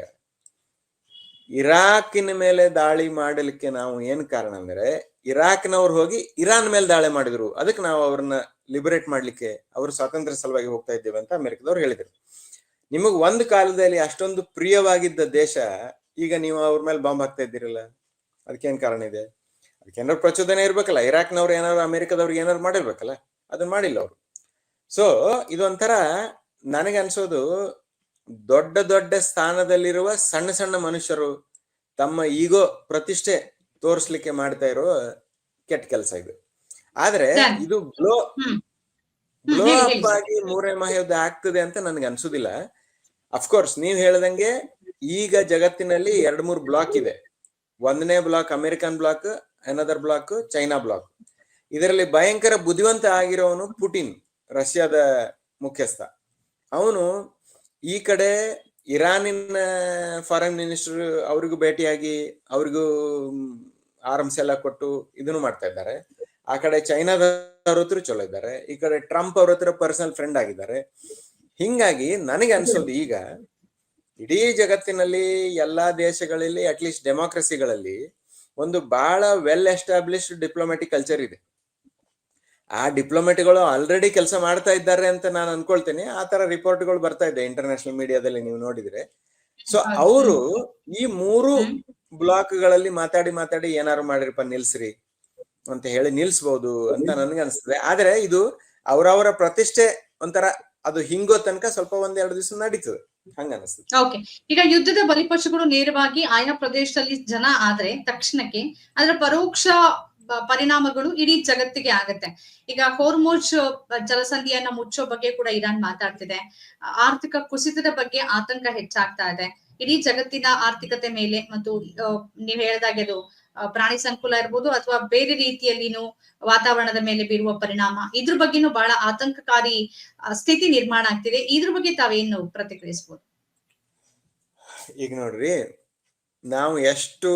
ಇರಾಕಿನ ಮೇಲೆ ದಾಳಿ ಮಾಡಲಿಕ್ಕೆ ನಾವು ಏನ್ ಕಾರಣ ಅಂದ್ರೆ, ಇರಾಕ್ನವ್ರು ಹೋಗಿ ಇರಾನ್ ಮೇಲೆ ದಾಳಿ ಮಾಡಿದ್ರು. ಅದಕ್ಕೆ ನಾವು ಅವ್ರನ್ನ ಲಿಬರೇಟ್ ಮಾಡ್ಲಿಕ್ಕೆ, ಅವರು ಸ್ವಾತಂತ್ರ್ಯ ಸಲುವಾಗಿ ಹೋಗ್ತಾ ಇದ್ದೇವೆ ಅಂತ ಅಮೆರಿಕದವ್ರು ಹೇಳಿದ್ರು. ನಿಮಗ್ ಒಂದು ಕಾಲದಲ್ಲಿ ಅಷ್ಟೊಂದು ಪ್ರಿಯವಾಗಿದ್ದ ದೇಶ ಈಗ ನೀವು ಅವ್ರ ಮೇಲೆ ಬಾಂಬ್ ಹಾಕ್ತಾ ಇದ್ದೀರಲ್ಲ ಅದಕ್ಕೇನ್ ಕಾರಣ ಇದೆ? ಅದಕ್ಕೆ ಏನಾದ್ರು ಪ್ರಚೋದನೆ ಇರ್ಬೇಕಲ್ಲ. ಇರಾಕ್ನವ್ರು ಏನಾದ್ರು ಅಮೆರಿಕದವ್ರಿಗೆ ಏನಾದ್ರು ಮಾಡಿರ್ಬೇಕಲ್ಲ. ಅದನ್ನ ಮಾಡಿಲ್ಲ ಅವರು. ಸೊ ಇದೊಂಥರ ನನಗೆ ಅನ್ಸೋದು ದೊಡ್ಡ ದೊಡ್ಡ ಸ್ಥಾನದಲ್ಲಿರುವ ಸಣ್ಣ ಸಣ್ಣ ಮನುಷ್ಯರು ತಮ್ಮ ಈಗೋ ಪ್ರತಿಷ್ಠೆ ತೋರಿಸ್ಲಿಕ್ಕೆ ಮಾಡ್ತಾ ಇರೋ ಕೆಟ್ಟ ಕೆಲಸ ಇದು. ಆದ್ರೆ ಇದು ಬ್ಲೋ ಗ್ಲೋ ಹೇಳಿ, ಅಪ್ ಆಗಿ ಮೂರನೇ ಮಹಾಯುದ್ಧ ಆಗ್ತದೆ ಅಂತ ನನ್ಗೆ ಅನ್ಸುದಿಲ್ಲ. ಅಫ್ಕೋರ್ಸ್ ನೀವ್ ಹೇಳ್ದಂಗೆ ಈಗ ಜಗತ್ತಿನಲ್ಲಿ ಎರಡ್ ಮೂರ್ ಬ್ಲಾಕ್ ಇದೆ. ಒಂದನೇ block American block another block China block ಇದರಲ್ಲಿ ಭಯಂಕರ ಬುದ್ಧಿವಂತ ಆಗಿರೋವನು ಪುಟಿನ್, ರಷ್ಯಾದ ಮುಖ್ಯಸ್ಥ. ಅವನು ಈ ಕಡೆ ಇರಾನಿನ ಫಾರಿನ್ ಮಿನಿಸ್ಟರ್ ಅವ್ರಿಗೂ ಭೇಟಿಯಾಗಿ ಅವ್ರಿಗೂ ಆರ್ಮ್ಸ್ ಎಲ್ಲ ಕೊಟ್ಟು ಇದನ್ನು ಮಾಡ್ತಾ ಇದ್ದಾರೆ. ಆ ಕಡೆ ಚೈನಾದವ್ರ ಹತ್ರ ಚಲೋ ಇದ್ದಾರೆ. ಈ ಕಡೆ ಟ್ರಂಪ್ ಅವ್ರ ಹತ್ರ ಪರ್ಸನಲ್ ಫ್ರೆಂಡ್ ಆಗಿದ್ದಾರೆ. ಹಿಂಗಾಗಿ ನನಗೆ ಅನ್ಸೋದು ಈಗ ಇಡೀ ಜಗತ್ತಿನಲ್ಲಿ ಎಲ್ಲಾ ದೇಶಗಳಲ್ಲಿ ಅಟ್ಲೀಸ್ಟ್ ಡೆಮಾಕ್ರಸಿಗಳಲ್ಲಿ ಒಂದು ಬಹಳ ವೆಲ್ ಎಸ್ಟಾಬ್ಲಿಷ್ಡ್ ಡಿಪ್ಲೊಮ್ಯಾಟಿಕ್ ಕಲ್ಚರ್ ಇದೆ. ಆ ಡಿಪ್ಲೊಮೆಟಿಗಳು ಆಲ್ರೆಡಿ ಕೆಲಸ ಮಾಡ್ತಾ ಇದ್ದಾರೆ ಅಂತ ನಾನು ಅನ್ಕೊಳ್ತೇನೆ. ಆ ತರ ರಿಪೋರ್ಟ್ಗಳು ಬರ್ತಾ ಇದೆ ಇಂಟರ್ನ್ಯಾಷನಲ್ ಮೀಡಿಯಾದಲ್ಲಿ ನೀವು ನೋಡಿದ್ರೆ. ಸೊ ಅವರು ಈ ಮೂರು ಬ್ಲಾಕ್ಗಳಲ್ಲಿ ಮಾತಾಡಿ ಮಾತಾಡಿ ಏನಾರು ಮಾಡಿರಪ್ಪ ನಿಲ್ಸ್ರಿ ಅಂತ ಹೇಳಿ ನಿಲ್ಸ್ಬಹುದು ಅಂತ ನನ್ಗೆ ಅನ್ಸ್ತದೆ. ಆದ್ರೆ ಇದು ಅವರವರ ಪ್ರತಿಷ್ಠೆ ಒಂಥರ ಅದು ಹಿಂಗೋ ತನಕ ಸ್ವಲ್ಪ ಒಂದೆರಡು ದಿವಸ ನಡೀತದೆ. ಓಕೆ ಈಗ ಯುದ್ಧದ ಬಲಿಪಶುಗಳು ನೇರವಾಗಿ ಆಯಾ ಪ್ರದೇಶದಲ್ಲಿ ಜನ ಆದ್ರೆ ತಕ್ಷಣಕ್ಕೆ ಅದರ ಪರೋಕ್ಷ ಪರಿಣಾಮಗಳು ಇಡೀ ಜಗತ್ತಿಗೆ ಆಗತ್ತೆ. ಈಗ ಹೋರ್ಮೋಜ್ ಜಲಸಂಧಿಯನ್ನ ಮುಚ್ಚೋ ಬಗ್ಗೆ ಕೂಡ ಇರಾನ್ ಮಾತಾಡ್ತಿದೆ. ಆರ್ಥಿಕ ಕುಸಿತದ ಬಗ್ಗೆ ಆತಂಕ ಹೆಚ್ಚಾಗ್ತಾ ಇದೆ. ಇಡೀ ಜಗತ್ತಿನ ಆರ್ಥಿಕತೆ ಮೇಲೆ ಮತ್ತು ನೀವು ಹೇಳ್ದಾಗೆ ಅದು ಪ್ರಾಣಿ ಸಂಕುಲ ಇರ್ಬೋದು ಅಥವಾ ಬೇರೆ ರೀತಿಯಲ್ಲಿನೂ ವಾತಾವರಣದ ಮೇಲೆ ಬೀರುವ ಪರಿಣಾಮ, ಇದ್ರ ಬಗ್ಗೆನೂ ಬಹಳ ಆತಂಕಕಾರಿ ಸ್ಥಿತಿ ನಿರ್ಮಾಣ ಆಗ್ತಿದೆ. ಇದ್ರ ಬಗ್ಗೆ ತಾವೇನು ಪ್ರತಿಕ್ರಿಯಿಸಬಹುದು ಈಗ ನೋಡ್ರಿ, ನಾವು ಎಷ್ಟು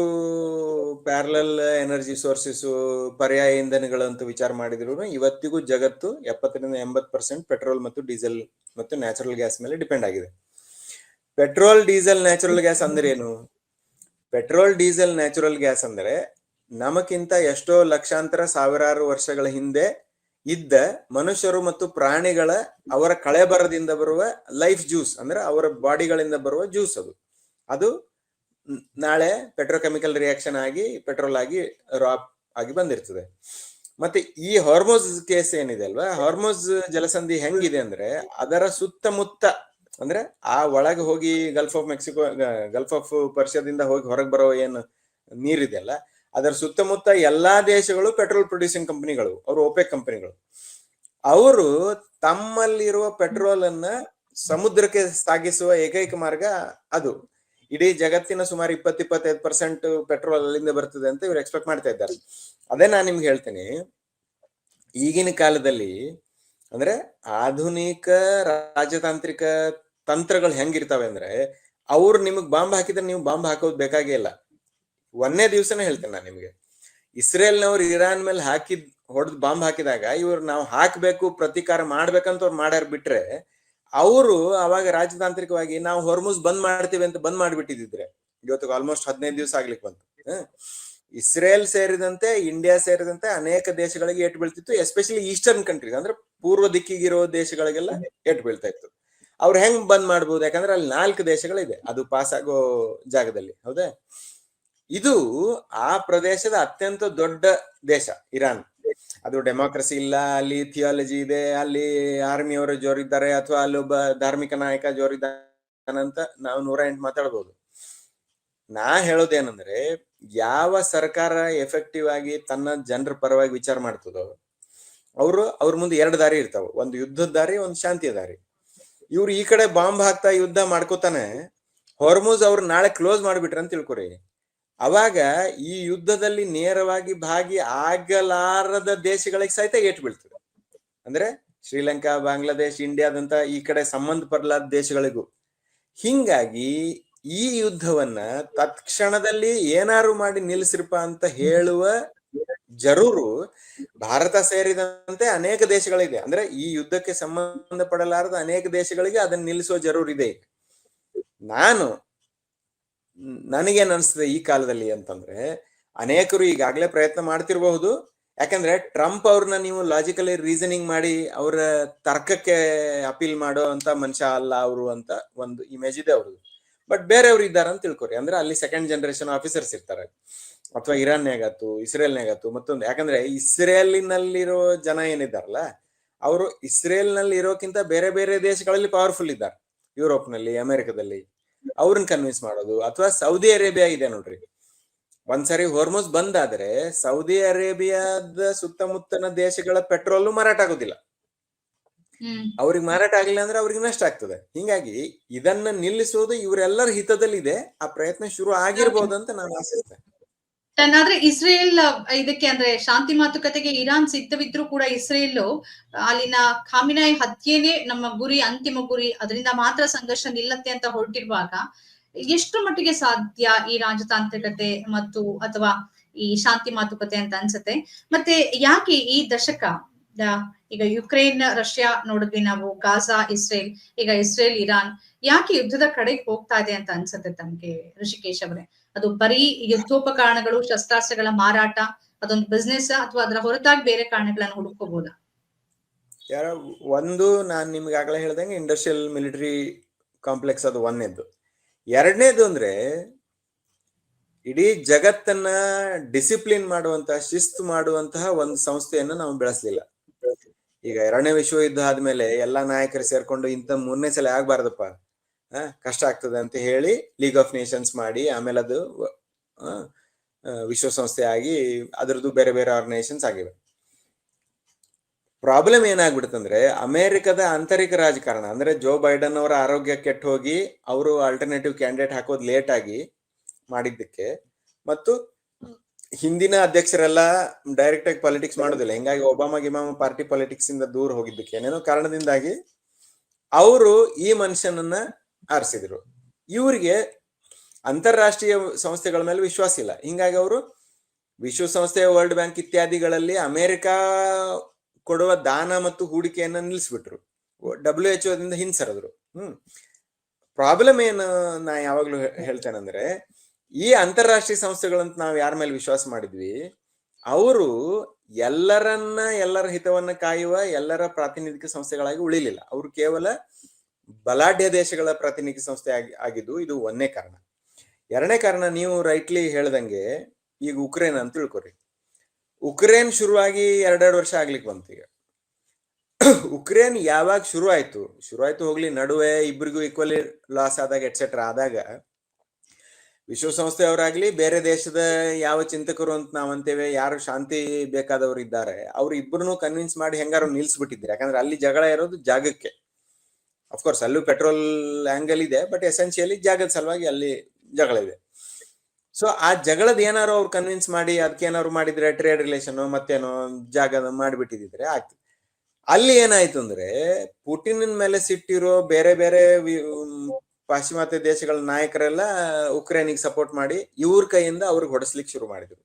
ಪ್ಯಾರಲಲ್ ಎನರ್ಜಿ ಸೋರ್ಸಸ್ ಪರ್ಯಾಯ ಇಂಧನಗಳು ಅಂತ ವಿಚಾರ ಮಾಡಿದ್ರು ಇವತ್ತಿಗೂ ಜಗತ್ತು ಎಪ್ಪತ್ತರಿಂದ ಎಂಬತ್ ಪರ್ಸೆಂಟ್ ಪೆಟ್ರೋಲ್ ಮತ್ತು ಡೀಸೆಲ್ ಮತ್ತು ನ್ಯಾಚುರಲ್ ಗ್ಯಾಸ್ ಮೇಲೆ ಡಿಪೆಂಡ್ ಆಗಿದೆ. ಪೆಟ್ರೋಲ್ ಡೀಸೆಲ್ ನ್ಯಾಚುರಲ್ ಗ್ಯಾಸ್ ಅಂದ್ರೆ ಏನು ಪೆಟ್ರೋಲ್, ಡೀಸೆಲ್, ನ್ಯಾಚುರಲ್ ಗ್ಯಾಸ್ ಅಂದ್ರೆ ನಮಕ್ಕಿಂತ ಎಷ್ಟೋ ಲಕ್ಷಾಂತರ ಸಾವಿರಾರು ವರ್ಷಗಳ ಹಿಂದೆ ಇದ್ದ ಮನುಷ್ಯರು ಮತ್ತು ಪ್ರಾಣಿಗಳ ಅವರ ಕಳೆಬರದಿಂದ ಬರುವ ಲೈಫ್ ಜ್ಯೂಸ್ ಅಂದ್ರೆ ಅವರ ಬಾಡಿಗಳಿಂದ ಬರುವ ಜ್ಯೂಸ್ ಅದು. ಅದು ನಾಳೆ ಪೆಟ್ರೋಕೆಮಿಕಲ್ ರಿಯಾಕ್ಷನ್ ಆಗಿ, ಪೆಟ್ರೋಲ್ ಆಗಿ, ರಾಪ್ ಆಗಿ ಬಂದಿರ್ತದೆ. ಮತ್ತೆ ಈ ಹಾರ್ಮೋಸ್ ಕೇಸ್ ಏನಿದೆ ಅಲ್ವಾ? ಹಾರ್ಮೋಸ್ ಜಲಸಂಧಿ ಹೆಂಗಿದೆ ಅಂದ್ರೆ ಅದರ ಸುತ್ತಮುತ್ತ ಅಂದ್ರೆ ಆ ಒಳಗೆ ಹೋಗಿ Gulf of Mexico Gulf of ಪರ್ಷಿಯಾದಿಂದ ಹೋಗಿ ಹೊರಗೆ ಬರೋ ಏನು ನೀರಿದೆಯಲ್ಲ ಅದರ ಸುತ್ತಮುತ್ತ ಎಲ್ಲಾ ದೇಶಗಳು ಪೆಟ್ರೋಲ್ ಪ್ರೊಡ್ಯೂಸಿಂಗ್ ಕಂಪನಿಗಳು ಅವರು ಓಪೆಕ್ ಕಂಪನಿಗಳು ಅವರು ತಮ್ಮಲ್ಲಿರುವ ಪೆಟ್ರೋಲ್ ಅನ್ನ ಸಮುದ್ರಕ್ಕೆ ಸಾಗಿಸುವ ಏಕೈಕ ಮಾರ್ಗ ಅದು. ಇಡೀ ಜಗತ್ತಿನ ಸುಮಾರು ಇಪ್ಪತ್ ಇಪ್ಪತ್ತೈದು ಪರ್ಸೆಂಟ್ ಪೆಟ್ರೋಲ್ ಅಲ್ಲಿಂದ ಬರ್ತದೆ ಅಂತ ಇವ್ರು ಎಕ್ಸ್ಪೆಕ್ಟ್ ಮಾಡ್ತಾ ಇದ್ದಾರೆ. ಅದೇ ನಾನು ನಿಮ್ಗೆ ಹೇಳ್ತೇನೆ, ಈಗಿನ ಕಾಲದಲ್ಲಿ ಅಂದ್ರೆ ಆಧುನಿಕ ರಾಜತಾಂತ್ರಿಕ ತಂತ್ರಗಳು ಹೆಂಗಿರ್ತಾವೆ ಅಂದ್ರೆ ಅವ್ರು ನಿಮಗ್ ಬಾಂಬ್ ಹಾಕಿದ್ರೆ ನೀವು ಬಾಂಬ್ ಹಾಕೋದ್ ಬೇಕಾಗೇ ಇಲ್ಲ. ಒಂದೇ ದಿವ್ಸನೇ ಹೇಳ್ತೇನೆ ನಾನು ನಿಮ್ಗೆ. ಇಸ್ರೇಲ್ನವ್ರು ಇರಾನ್ ಮೇಲೆ ಹಾಕಿದ್, ಹೊಡೆದ್ ಬಾಂಬ್ ಹಾಕಿದಾಗ ಇವ್ರು ನಾವು ಹಾಕ್ಬೇಕು, ಪ್ರತೀಕಾರ ಮಾಡ್ಬೇಕಂತ ಅವ್ರು ಮಾಡ್ಯಾರ ಬಿಟ್ರೆ ಅವರು ಅವಾಗ ರಾಜತಾಂತ್ರಿಕವಾಗಿ ನಾವು ಹೊರ್ಮುಸ್ ಬಂದ್ ಮಾಡ್ತೀವಿ ಅಂತ ಬಂದ್ ಮಾಡ್ಬಿಟ್ಟಿದ್ರೆ ಇವತ್ತು ಆಲ್ಮೋಸ್ಟ್ ಹದಿನೈದು ದಿವಸ ಆಗ್ಲಿಕ್ಕೆ ಬಂತು. ಇಸ್ರೇಲ್ ಸೇರಿದಂತೆ, ಇಂಡಿಯಾ ಸೇರಿದಂತೆ ಅನೇಕ ದೇಶಗಳಿಗೆ ಏಟು ಬೀಳ್ತಿತ್ತು ಎಸ್ಪೆಷಲಿ ಈಸ್ಟರ್ನ್ ಕಂಟ್ರಿ ಅಂದ್ರೆ ಪೂರ್ವ ದಿಕ್ಕಿಗಿರೋ ದೇಶಗಳಿಗೆಲ್ಲ ಏಟು ಬೀಳ್ತಾ ಇತ್ತು. ಅವ್ರು ಹೆಂಗ್ ಬಂದ್ ಮಾಡ್ಬೋದು? ಯಾಕಂದ್ರೆ ಅಲ್ಲಿ ನಾಲ್ಕು ದೇಶಗಳಿದೆ. ಅದು ಪಾಸ್ ಆಗೋ ಜಾಗದಲ್ಲಿ. ಹೌದಾ? ಇದು ಆ ಪ್ರದೇಶದ ಅತ್ಯಂತ ದೊಡ್ಡ ದೇಶ, ಇರಾನ್. ಅದು ಡೆಮಾಕ್ರಸಿ ಇಲ್ಲ, ಅಲ್ಲಿ ಥಿಯಾಲಜಿ ಇದೆ, ಅಲ್ಲಿ ಆರ್ಮಿಯವರು ಜೋರಿದ್ದಾರೆ, ಅಥವಾ ಅಲ್ಲೊಬ್ಬ ಧಾರ್ಮಿಕ ನಾಯಕ ಜೋರಿದ್ದಾನಂತ ನಾವು ನೂರ ಎಂಟು ಮಾತಾಡ್ಬೋದು. ನಾ ಹೇಳೋದೇನಂದ್ರೆ, ಯಾವ ಸರ್ಕಾರ ಎಫೆಕ್ಟಿವ್ ಆಗಿ ತನ್ನ ಜನರ ಪರವಾಗಿ ವಿಚಾರ ಮಾಡ್ತದೋ, ಅವರು ಅವ್ರ ಮುಂದೆ ಎರಡು ದಾರಿ ಇರ್ತಾವ. ಒಂದು ಯುದ್ಧದ ದಾರಿ, ಒಂದು ಶಾಂತಿಯ ದಾರಿ. ಇವ್ರು ಈ ಕಡೆ ಬಾಂಬ್ ಹಾಕ್ತಾ ಯುದ್ಧ ಮಾಡ್ಕೋತಾನೆ, ಹೊರ್ಮುಜ್ ಅವ್ರು ನಾಳೆ ಕ್ಲೋಸ್ ಮಾಡ್ಬಿಟ್ರೆ ಅಂತ ತಿಳ್ಕೊರಿ. ಅವಾಗ ಈ ಯುದ್ಧದಲ್ಲಿ ನೇರವಾಗಿ ಭಾಗಿ ಆಗಲಾರದ ದೇಶಗಳಿಗೆ ಸಹಿತ ಏಟ್ ಬೀಳ್ತದೆ. ಅಂದ್ರೆ ಶ್ರೀಲಂಕಾ, ಬಾಂಗ್ಲಾದೇಶ್, ಇಂಡಿಯಾದಂತ ಈ ಕಡೆ ಸಂಬಂಧ ಪಡಲಾದ ದೇಶಗಳಿಗೂ. ಹಿಂಗಾಗಿ ಈ ಯುದ್ಧವನ್ನ ತತ್ಕ್ಷಣದಲ್ಲಿ ಏನಾರು ಮಾಡಿ ನಿಲ್ಲಿಸ್ರಿಪ ಅಂತ ಹೇಳುವ ಜರೂರು ಭಾರತ ಸೇರಿದಂತೆ ಅನೇಕ ದೇಶಗಳಿದೆ ಅಂದ್ರೆ ಈ ಯುದ್ಧಕ್ಕೆ ಸಂಬಂಧ ಪಡಲಾರದ ಅನೇಕ ದೇಶಗಳಿಗೆ ಅದನ್ನ ನಿಲ್ಲಿಸುವ ಇದೆ ನಾನು ನನಗೇನ್ ಅನ್ಸ್ತದೆ ಈ ಕಾಲದಲ್ಲಿ ಅಂತಂದ್ರೆ, ಅನೇಕರು ಈಗಾಗಲೇ ಪ್ರಯತ್ನ ಮಾಡ್ತಿರಬಹುದು. ಯಾಕಂದ್ರೆ ಟ್ರಂಪ್ ಅವ್ರನ್ನ ನೀವು ಲಾಜಿಕಲಿ ರೀಸನಿಂಗ್ ಮಾಡಿ ಅವರ ತರ್ಕಕ್ಕೆ ಅಪೀಲ್ ಮಾಡೋ ಅಂತ ಮನುಷ್ಯ ಅಲ್ಲ ಅವರು ಅಂತ ಒಂದು ಇಮೇಜ್ ಇದೆ ಅವ್ರದ್ದು. ಬಟ್ ಬೇರೆಯವ್ರು ಇದ್ದಾರೆ ಅಂತ ತಿಳ್ಕೊರಿ ಅಂದ್ರೆ ಅಲ್ಲಿ ಸೆಕೆಂಡ್ ಜನರೇಷನ್ ಆಫೀಸರ್ಸ್ ಇರ್ತಾರೆ. ಅಥವಾ ಇರಾನ್ಯಾಗತ್ತು ಇಸ್ರೇಲ್ನಾಗತ್ತು ಮತ್ತೊಂದು ಯಾಕಂದ್ರೆ ಇಸ್ರೇಲಿನಲ್ಲಿರೋ ಜನ ಏನಿದ್ದಾರಲ್ಲ ಅವರು ಇಸ್ರೇಲ್ನಲ್ಲಿ ಇರೋಕ್ಕಿಂತ ಬೇರೆ ಬೇರೆ ದೇಶಗಳಲ್ಲಿ ಪವರ್ಫುಲ್ ಇದ್ದಾರೆ. ಯುರೋಪ್ನಲ್ಲಿ ಅಮೆರಿಕದಲ್ಲಿ. ಅವ್ರನ್ನ ಕನ್ವಿನ್ಸ್ ಮಾಡೋದು ಅಥವಾ ಸೌದಿ ಅರೇಬಿಯಾ ಇದೆ ನೋಡ್ರಿ. ಒಂದ್ಸರಿ ಹೋರ್ಮೋಸ್ ಬಂದಾದ್ರೆ ಸೌದಿ ಅರೇಬಿಯಾದ ಸುತ್ತಮುತ್ತನ ದೇಶಗಳ ಪೆಟ್ರೋಲ್ ಮಾರಾಟ ಆಗೋದಿಲ್ಲ. ಅವ್ರಿಗೆ ಮಾರಾಟ ಆಗಿಲ್ಲ ಅಂದ್ರೆ ಅವ್ರಿಗೆ ನಷ್ಟ ಆಗ್ತದೆ. ಹಿಂಗಾಗಿ ಇದನ್ನ ನಿಲ್ಲಿಸೋದು ಇವರೆಲ್ಲರ ಹಿತದಲ್ಲಿದೆ. ಆ ಪ್ರಯತ್ನ ಶುರು ಆಗಿರ್ಬೋದು ಅಂತ ನಾನು ಆಶಿಸ್ತೇನೆ Then ಆದ್ರೆ ಇಸ್ರೇಲ್, ಇದಕ್ಕೆ ಅಂದ್ರೆ ಶಾಂತಿ ಮಾತುಕತೆಗೆ ಇರಾನ್ ಸಿದ್ಧವಿದ್ರು ಕೂಡ ಇಸ್ರೇಲ್, ಅಲ್ಲಿನ ಖಾಮಿನಾಯಿ ಹತ್ಯೆನೇ ನಮ್ಮ ಗುರಿ, ಅಂತಿಮ ಗುರಿ, ಅದರಿಂದ ಮಾತ್ರ ಸಂಘರ್ಷ ನಿಲ್ಲತ್ತೆ ಅಂತ ಹೊರಟಿರುವಾಗ ಎಷ್ಟು ಮಟ್ಟಿಗೆ ಸಾಧ್ಯ ಈ ರಾಜತಾಂತ್ರಿಕತೆ ಮತ್ತು ಅಥವಾ ಈ ಶಾಂತಿ ಮಾತುಕತೆ ಅಂತ ಅನ್ಸುತ್ತೆ? ಮತ್ತೆ ಯಾಕೆ ಈ ದಶಕ ಈಗ ಯುಕ್ರೇನ್, ರಷ್ಯಾ ನೋಡಿದ್ವಿ ನಾವು, ಗಾಜಾ, ಇಸ್ರೇಲ್, ಈಗ ಇಸ್ರೇಲ್, ಇರಾನ್, ಯಾಕೆ ಯುದ್ಧದ ಕಡೆಗೆ ಹೋಗ್ತಾ ಇದೆ ಅಂತ ಅನ್ಸುತ್ತೆ ತಮ್ಗೆ ಋಷಿಕೇಶ್ ಅವರೇ? ಅದು ಬರೀ ಯುದ್ಧೋಪಕರಣಗಳು, ಶಸ್ತ್ರಾಸ್ತ್ರಗಳ ಮಾರಾಟ, ಅದೊಂದು ಬಿಸ್ನೆಸ್ ಅಥವಾ ಅದರ ಹೊರತಾಗಿ ಬೇರೆ ಕಾರಣಗಳನ್ನು ಹುಡುಕೋಬಹುದಾ ಯಾರ ಒಂದು ನಾನು ನಿಮ್ಗೆ ಆಗಲೇ ಹೇಳ್ದಂಗೆ ಇಂಡಸ್ಟ್ರಿಯಲ್ ಮಿಲಿಟರಿ ಕಾಂಪ್ಲೆಕ್ಸ್ ಅದು ಒಂದನೇದು ಎರಡನೇದು ಅಂದ್ರೆ ಇಡೀ ಜಗತ್ತನ್ನ ಡಿಸಿಪ್ಲಿನ್ ಮಾಡುವಂತಹ, ಶಿಸ್ತು ಮಾಡುವಂತಹ ಒಂದು ಸಂಸ್ಥೆಯನ್ನು ನಾವು ಬೆಳೆಸಲಿಲ್ಲ. ಈಗ ಎರಡನೇ ವಿಶ್ವ ಯುದ್ಧ ಆದ್ಮೇಲೆ ಎಲ್ಲಾ ನಾಯಕರು ಸೇರ್ಕೊಂಡು ಇಂಥ ಮೂರನೇ ಸಲ ಆಗ್ಬಾರ್ದಪ್ಪ. ಕಷ್ಟ ಆಗ್ತದೆ ಅಂತ ಹೇಳಿ ಲೀಗ್ ಆಫ್ ನೇಷನ್ಸ್ ಮಾಡಿ ಆಮೇಲೆ ಅದು ವಿಶ್ವಸಂಸ್ಥೆ ಆಗಿ ಅದರದ್ದು ಬೇರೆ ಬೇರೆ ಆರ್ಗನೈಸೇಷನ್ಸ್ ಆಗಿವೆ. ಪ್ರಾಬ್ಲಮ್ ಏನಾಗ್ಬಿಡ್ತಂದ್ರೆ ಅಮೆರಿಕದ ಆಂತರಿಕ ರಾಜಕಾರಣ, ಅಂದ್ರೆ ಜೋ ಬೈಡನ್ ಅವರ ಆರೋಗ್ಯ ಕೆಟ್ಟ ಹೋಗಿ ಅವರು ಆಲ್ಟರ್ನೇಟಿವ್ ಕ್ಯಾಂಡಿಡೇಟ್ ಹಾಕೋದು ಲೇಟ್ ಆಗಿ ಮಾಡಿದ್ದಕ್ಕೆ ಮತ್ತು ಹಿಂದಿನ ಅಧ್ಯಕ್ಷರೆಲ್ಲ ಡೈರೆಕ್ಟ್ ಆಗಿ ಪಾಲಿಟಿಕ್ಸ್ ಮಾಡೋದಿಲ್ಲ. ಹಿಂಗಾಗಿ ಒಬಾಮಾ ಗಿಮಾಮ ಪಾರ್ಟಿ ಪಾಲಿಟಿಕ್ಸ್ ಇಂದ ದೂರ ಹೋಗಿದ್ದಕ್ಕೆ ಏನೇನೋ ಕಾರಣದಿಂದಾಗಿ ಅವರು ಈ ಮನುಷ್ಯನನ್ನ ಆರಿಸಿದ್ರು. ಇವರಿಗೆ ಅಂತಾರಾಷ್ಟ್ರೀಯ ಸಂಸ್ಥೆಗಳ ಮೇಲೆ ವಿಶ್ವಾಸ ಇಲ್ಲ. ಹಿಂಗಾಗಿ ಅವರು ವಿಶ್ವಸಂಸ್ಥೆ ವರ್ಲ್ಡ್ ಬ್ಯಾಂಕ್ ಇತ್ಯಾದಿಗಳಲ್ಲಿ ಅಮೆರಿಕ ಕೊಡುವ ದಾನ ಮತ್ತು ಹೂಡಿಕೆಯನ್ನ ನಿಲ್ಲಿಸ್ಬಿಟ್ರು. ಡಬ್ಲ್ಯೂ ಎಚ್ ದಿಂದ ಹಿಂಸರಿದ್ರು. ಹ್ಮ್. ಪ್ರಾಬ್ಲಮ್ ಏನು ನಾ ಯಾವಾಗ್ಲೂ ಹೇಳ್ತೇನೆಂದ್ರೆ, ಈ ಅಂತಾರಾಷ್ಟ್ರೀಯ ಸಂಸ್ಥೆಗಳಂತ ನಾವು ಯಾರ ಮೇಲೆ ವಿಶ್ವಾಸ ಮಾಡಿದ್ವಿ, ಅವರು ಎಲ್ಲರನ್ನ, ಎಲ್ಲರ ಹಿತವನ್ನ ಕಾಯುವ, ಎಲ್ಲರ ಪ್ರಾತಿನಿಧಿಕ ಸಂಸ್ಥೆಗಳಾಗಿ ಉಳಿಲಿಲ್ಲ. ಅವರು ಕೇವಲ ಬಲಾಢ್ಯ ದೇಶಗಳ ಪ್ರತಿನಿಧಿ ಸಂಸ್ಥೆ ಆಗಿ, ಆಗಿದ್ದು ಇದು ಒಂದನೇ ಕಾರಣ. ಎರಡನೇ ಕಾರಣ ನೀವು ರೈಟ್ಲಿ ಹೇಳ್ದಂಗೆ ಈಗ ಉಕ್ರೇನ್ ಅಂತ ತಿಳ್ಕೊರಿ. ಉಕ್ರೇನ್ ಶುರುವಾಗಿ ಎರಡೆರಡು ವರ್ಷ ಆಗ್ಲಿಕ್ಕೆ ಬಂತು ಈಗ. ಉಕ್ರೇನ್ ಯಾವಾಗ ಶುರು ಆಯ್ತು ಶುರು ಆಯ್ತು ಹೋಗ್ಲಿ, ನಡುವೆ ಇಬ್ಬರಿಗೂ ಈಕ್ವಲಿ ಲಾಸ್ ಆದಾಗ ಎಟ್ಸೆಟ್ರಾ ಆದಾಗ ವಿಶ್ವಸಂಸ್ಥೆಯವರಾಗ್ಲಿ ಬೇರೆ ದೇಶದ ಯಾವ ಚಿಂತಕರು ಅಂತ ನಾವಂತೇವೆ ಯಾರು ಶಾಂತಿ ಬೇಕಾದವರು ಇದ್ದಾರೆ, ಅವ್ರು ಇಬ್ಬರನ್ನು ಕನ್ವಿನ್ಸ್ ಮಾಡಿ ಹೆಂಗಾರು ನಿಲ್ಸ್ಬಿಟ್ಟಿದ್ರು ಯಾಕಂದ್ರೆ ಅಲ್ಲಿ ಜಗಳ ಇರೋದು ಜಾಗಕ್ಕೆ. ಅಫ್ಕೋರ್ಸ್ ಅಲ್ಲೂ ಪೆಟ್ರೋಲ್ ಆಂಗಲ್ ಇದೆ ಬಟ್ ಎಸೆನ್ಷಿಯಲಿ ಜಾಗದ ಸಲುವಾಗಿ ಅಲ್ಲಿ ಜಗಳ ಇದೆ. ಸೊ ಆ ಜಗಳದ ಏನಾರು ಅವ್ರು ಕನ್ವಿನ್ಸ್ ಮಾಡಿ, ಅದಕ್ಕೆ ಏನಾದ್ರು ಮಾಡಿದ್ರೆ ಟ್ರೇಡ್ ರಿಲೇಷನ್ ಮತ್ತೇನೋ ಜಾಗ ಮಾಡಿಬಿಟ್ಟಿದ್ರೆ ಆಗ್ತದೆ ಅಲ್ಲಿ ಏನಾಯ್ತು ಅಂದ್ರೆ ಪುಟಿನ್ ಮೇಲೆ ಸಿಟ್ಟಿರೋ ಬೇರೆ ಬೇರೆ ಪಾಶ್ಚಿಮಾತ್ಯ ದೇಶಗಳ ನಾಯಕರೆಲ್ಲ ಉಕ್ರೇನಿಗೆ ಸಪೋರ್ಟ್ ಮಾಡಿ, ಇವ್ರ ಕೈಯಿಂದ ಅವ್ರಿಗೆ ಹೊಡೆಸ್ಲಿಕ್ಕೆ ಶುರು ಮಾಡಿದ್ರು.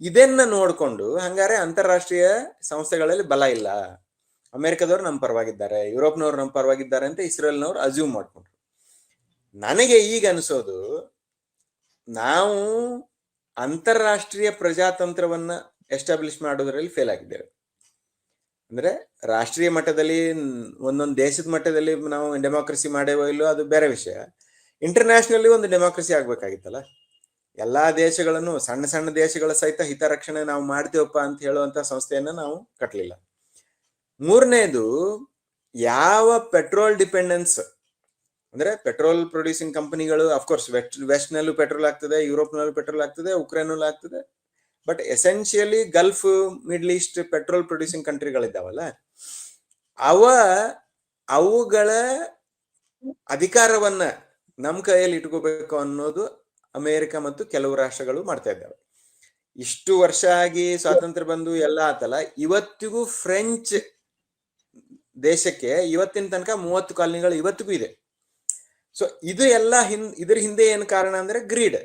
ಇದನ್ನ ನೋಡ್ಕೊಂಡು, ಹಂಗಾರೆ ಅಂತಾರಾಷ್ಟ್ರೀಯ ಸಂಸ್ಥೆಗಳಲ್ಲಿ ಬಲ ಇಲ್ಲ. ಅಮೆರಿಕದವ್ರು ನಮ್ಮ ಪರವಾಗಿದ್ದಾರೆ, ಯುರೋಪ್ನವ್ರು ನಮ್ಮ ಪರವಾಗಿದ್ದಾರೆ ಅಂತ ಇಸ್ರೇಲ್ನವ್ರು ಅಸ್ಯೂಮ್ ಮಾಡ್ಕೊಂಡ್ರು. ನನಗೆ ಈಗ ಅನಿಸೋದು, ನಾವು ಅಂತಾರಾಷ್ಟ್ರೀಯ ಪ್ರಜಾತಂತ್ರವನ್ನ ಎಸ್ಟಾಬ್ಲಿಷ್ ಮಾಡೋದ್ರಲ್ಲಿ ಫೇಲ್ ಆಗಿದ್ದೇವೆ. ಅಂದ್ರೆ ರಾಷ್ಟ್ರೀಯ ಮಟ್ಟದಲ್ಲಿ, ಒಂದೊಂದು ದೇಶದ ಮಟ್ಟದಲ್ಲಿ ನಾವು ಡೆಮಾಕ್ರಸಿ ಮಾಡೇವೋ ಇಲ್ಲೋ ಅದು ಬೇರೆ ವಿಷಯ. ಇಂಟರ್ನ್ಯಾಷನಲಿ ಒಂದು ಡೆಮಾಕ್ರಸಿ ಆಗ್ಬೇಕಾಗಿತ್ತಲ್ಲ. ಎಲ್ಲಾ ದೇಶಗಳನ್ನು, ಸಣ್ಣ ಸಣ್ಣ ದೇಶಗಳ ಸಹಿತ ಹಿತರಕ್ಷಣೆ ನಾವು ಮಾಡ್ತೀವಪ್ಪ ಅಂತ ಹೇಳುವಂತ ಸಂಸ್ಥೆಯನ್ನ ನಾವು ಕಟ್ಟಲಿಲ್ಲ ಮೂರನೇದು ಯಾವ ಪೆಟ್ರೋಲ್ ಡಿಪೆಂಡೆನ್ಸ್ ಅಂದ್ರೆ ಪೆಟ್ರೋಲ್ ಪ್ರೊಡ್ಯೂಸಿಂಗ್ ಕಂಪನಿಗಳು ಅಫ್ಕೋರ್ಸ್ ವೆಸ್ಟ್ ವೆಸ್ಟ್ ನಲ್ಲೂ ಪೆಟ್ರೋಲ್ ಆಗ್ತದೆ ಯುರೋಪ್ ನಲ್ಲೂ ಪೆಟ್ರೋಲ್ ಆಗ್ತದೆ ಉಕ್ರೇನ್ ಆಗ್ತದೆ. But essentially Gulf Middle East petrol producing ಕಂಟ್ರಿಗಳಿದ್ದಾವಲ್ಲ ಅವ, ಅವುಗಳ ಅಧಿಕಾರವನ್ನ ನಮ್ಮ ಕೈಯಲ್ಲಿ ಇಟ್ಕೋಬೇಕು ಅನ್ನೋದು ಅಮೇರಿಕ ಮತ್ತು ಕೆಲವು ರಾಷ್ಟ್ರಗಳು ಮಾಡ್ತಾ ಇದ್ದಾವೆ. ಇಷ್ಟು ವರ್ಷ ಆಗಿ ಸ್ವಾತಂತ್ರ್ಯ ಬಂದು ಎಲ್ಲ ಆತಲ್ಲ, ಇವತ್ತಿಗೂ ಫ್ರೆಂಚ್ ದೇಶಕ್ಕೆ ಇವತ್ತಿನ ತನಕ ಮೂವತ್ತು ಕಾಲನಿಗಳು ಇವತ್ತಿಗೂ ಇದೆ. ಸೊ ಇದು ಎಲ್ಲ ಹಿನ್ ಇದ್ರ ಹಿಂದೆ ಏನ್ ಕಾರಣ ಅಂದ್ರೆ ಗ್ರೀಡ್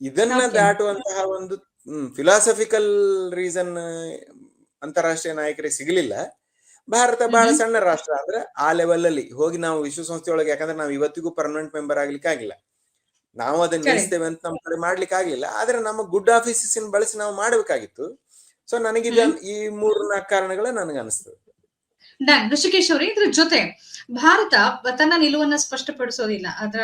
ಇದನ್ನ. ದಾಟುವಂತಹ ಒಂದು ಫಿಲಾಸಫಿಕಲ್ ರೀಸನ್ ಅಂತಾರಾಷ್ಟ್ರೀಯ ನಾಯಕರಿಗೆ ಸಿಗಲಿಲ್ಲ. ಭಾರತ ಬಹಳ ಸಣ್ಣ ರಾಷ್ಟ್ರ ಅಂದ್ರೆ ಆ ಲೆವೆಲ್ ಅಲ್ಲಿ ಹೋಗಿ ನಾವು ವಿಶ್ವಸಂಸ್ಥೆ ಒಳಗೆ ಯಾಕಂದ್ರೆ ನಾವು ಇವತ್ತಿಗೂ ಪರ್ಮನೆಂಟ್ ಮೆಂಬರ್ ಆಗ್ಲಿಕ್ಕೆ ಆಗಿಲ್ಲ. ನಾವು ಅದನ್ನ. ನಿಲ್ಲಿಸ್ತೇವೆ ಅಂತ ನಮ್ಮ ಕಡೆ ಮಾಡ್ಲಿಕ್ಕೆ ಆಗ್ಲಿಲ್ಲ ಆದ್ರೆ ನಮ್ಮ ಗುಡ್ ಆಫೀಸಸ್ ಬಳಸಿ ನಾವು ಮಾಡ್ಬೇಕಾಗಿತ್ತು. ಸೊ ನನಗಿದ ಈ ಮೂರ್ ನಾಲ್ಕು ಕಾರಣಗಳ ನನಗೆ ಅನಿಸ್ತದೆ ಡನ್ ಋಷಿಕೇಶ್ ಅವರೇ, ಇದ್ರ ಜೊತೆ ಭಾರತ ತನ್ನ ನಿಲುವನ್ನ ಸ್ಪಷ್ಟಪಡಿಸೋದಿಲ್ಲ. ಅದರ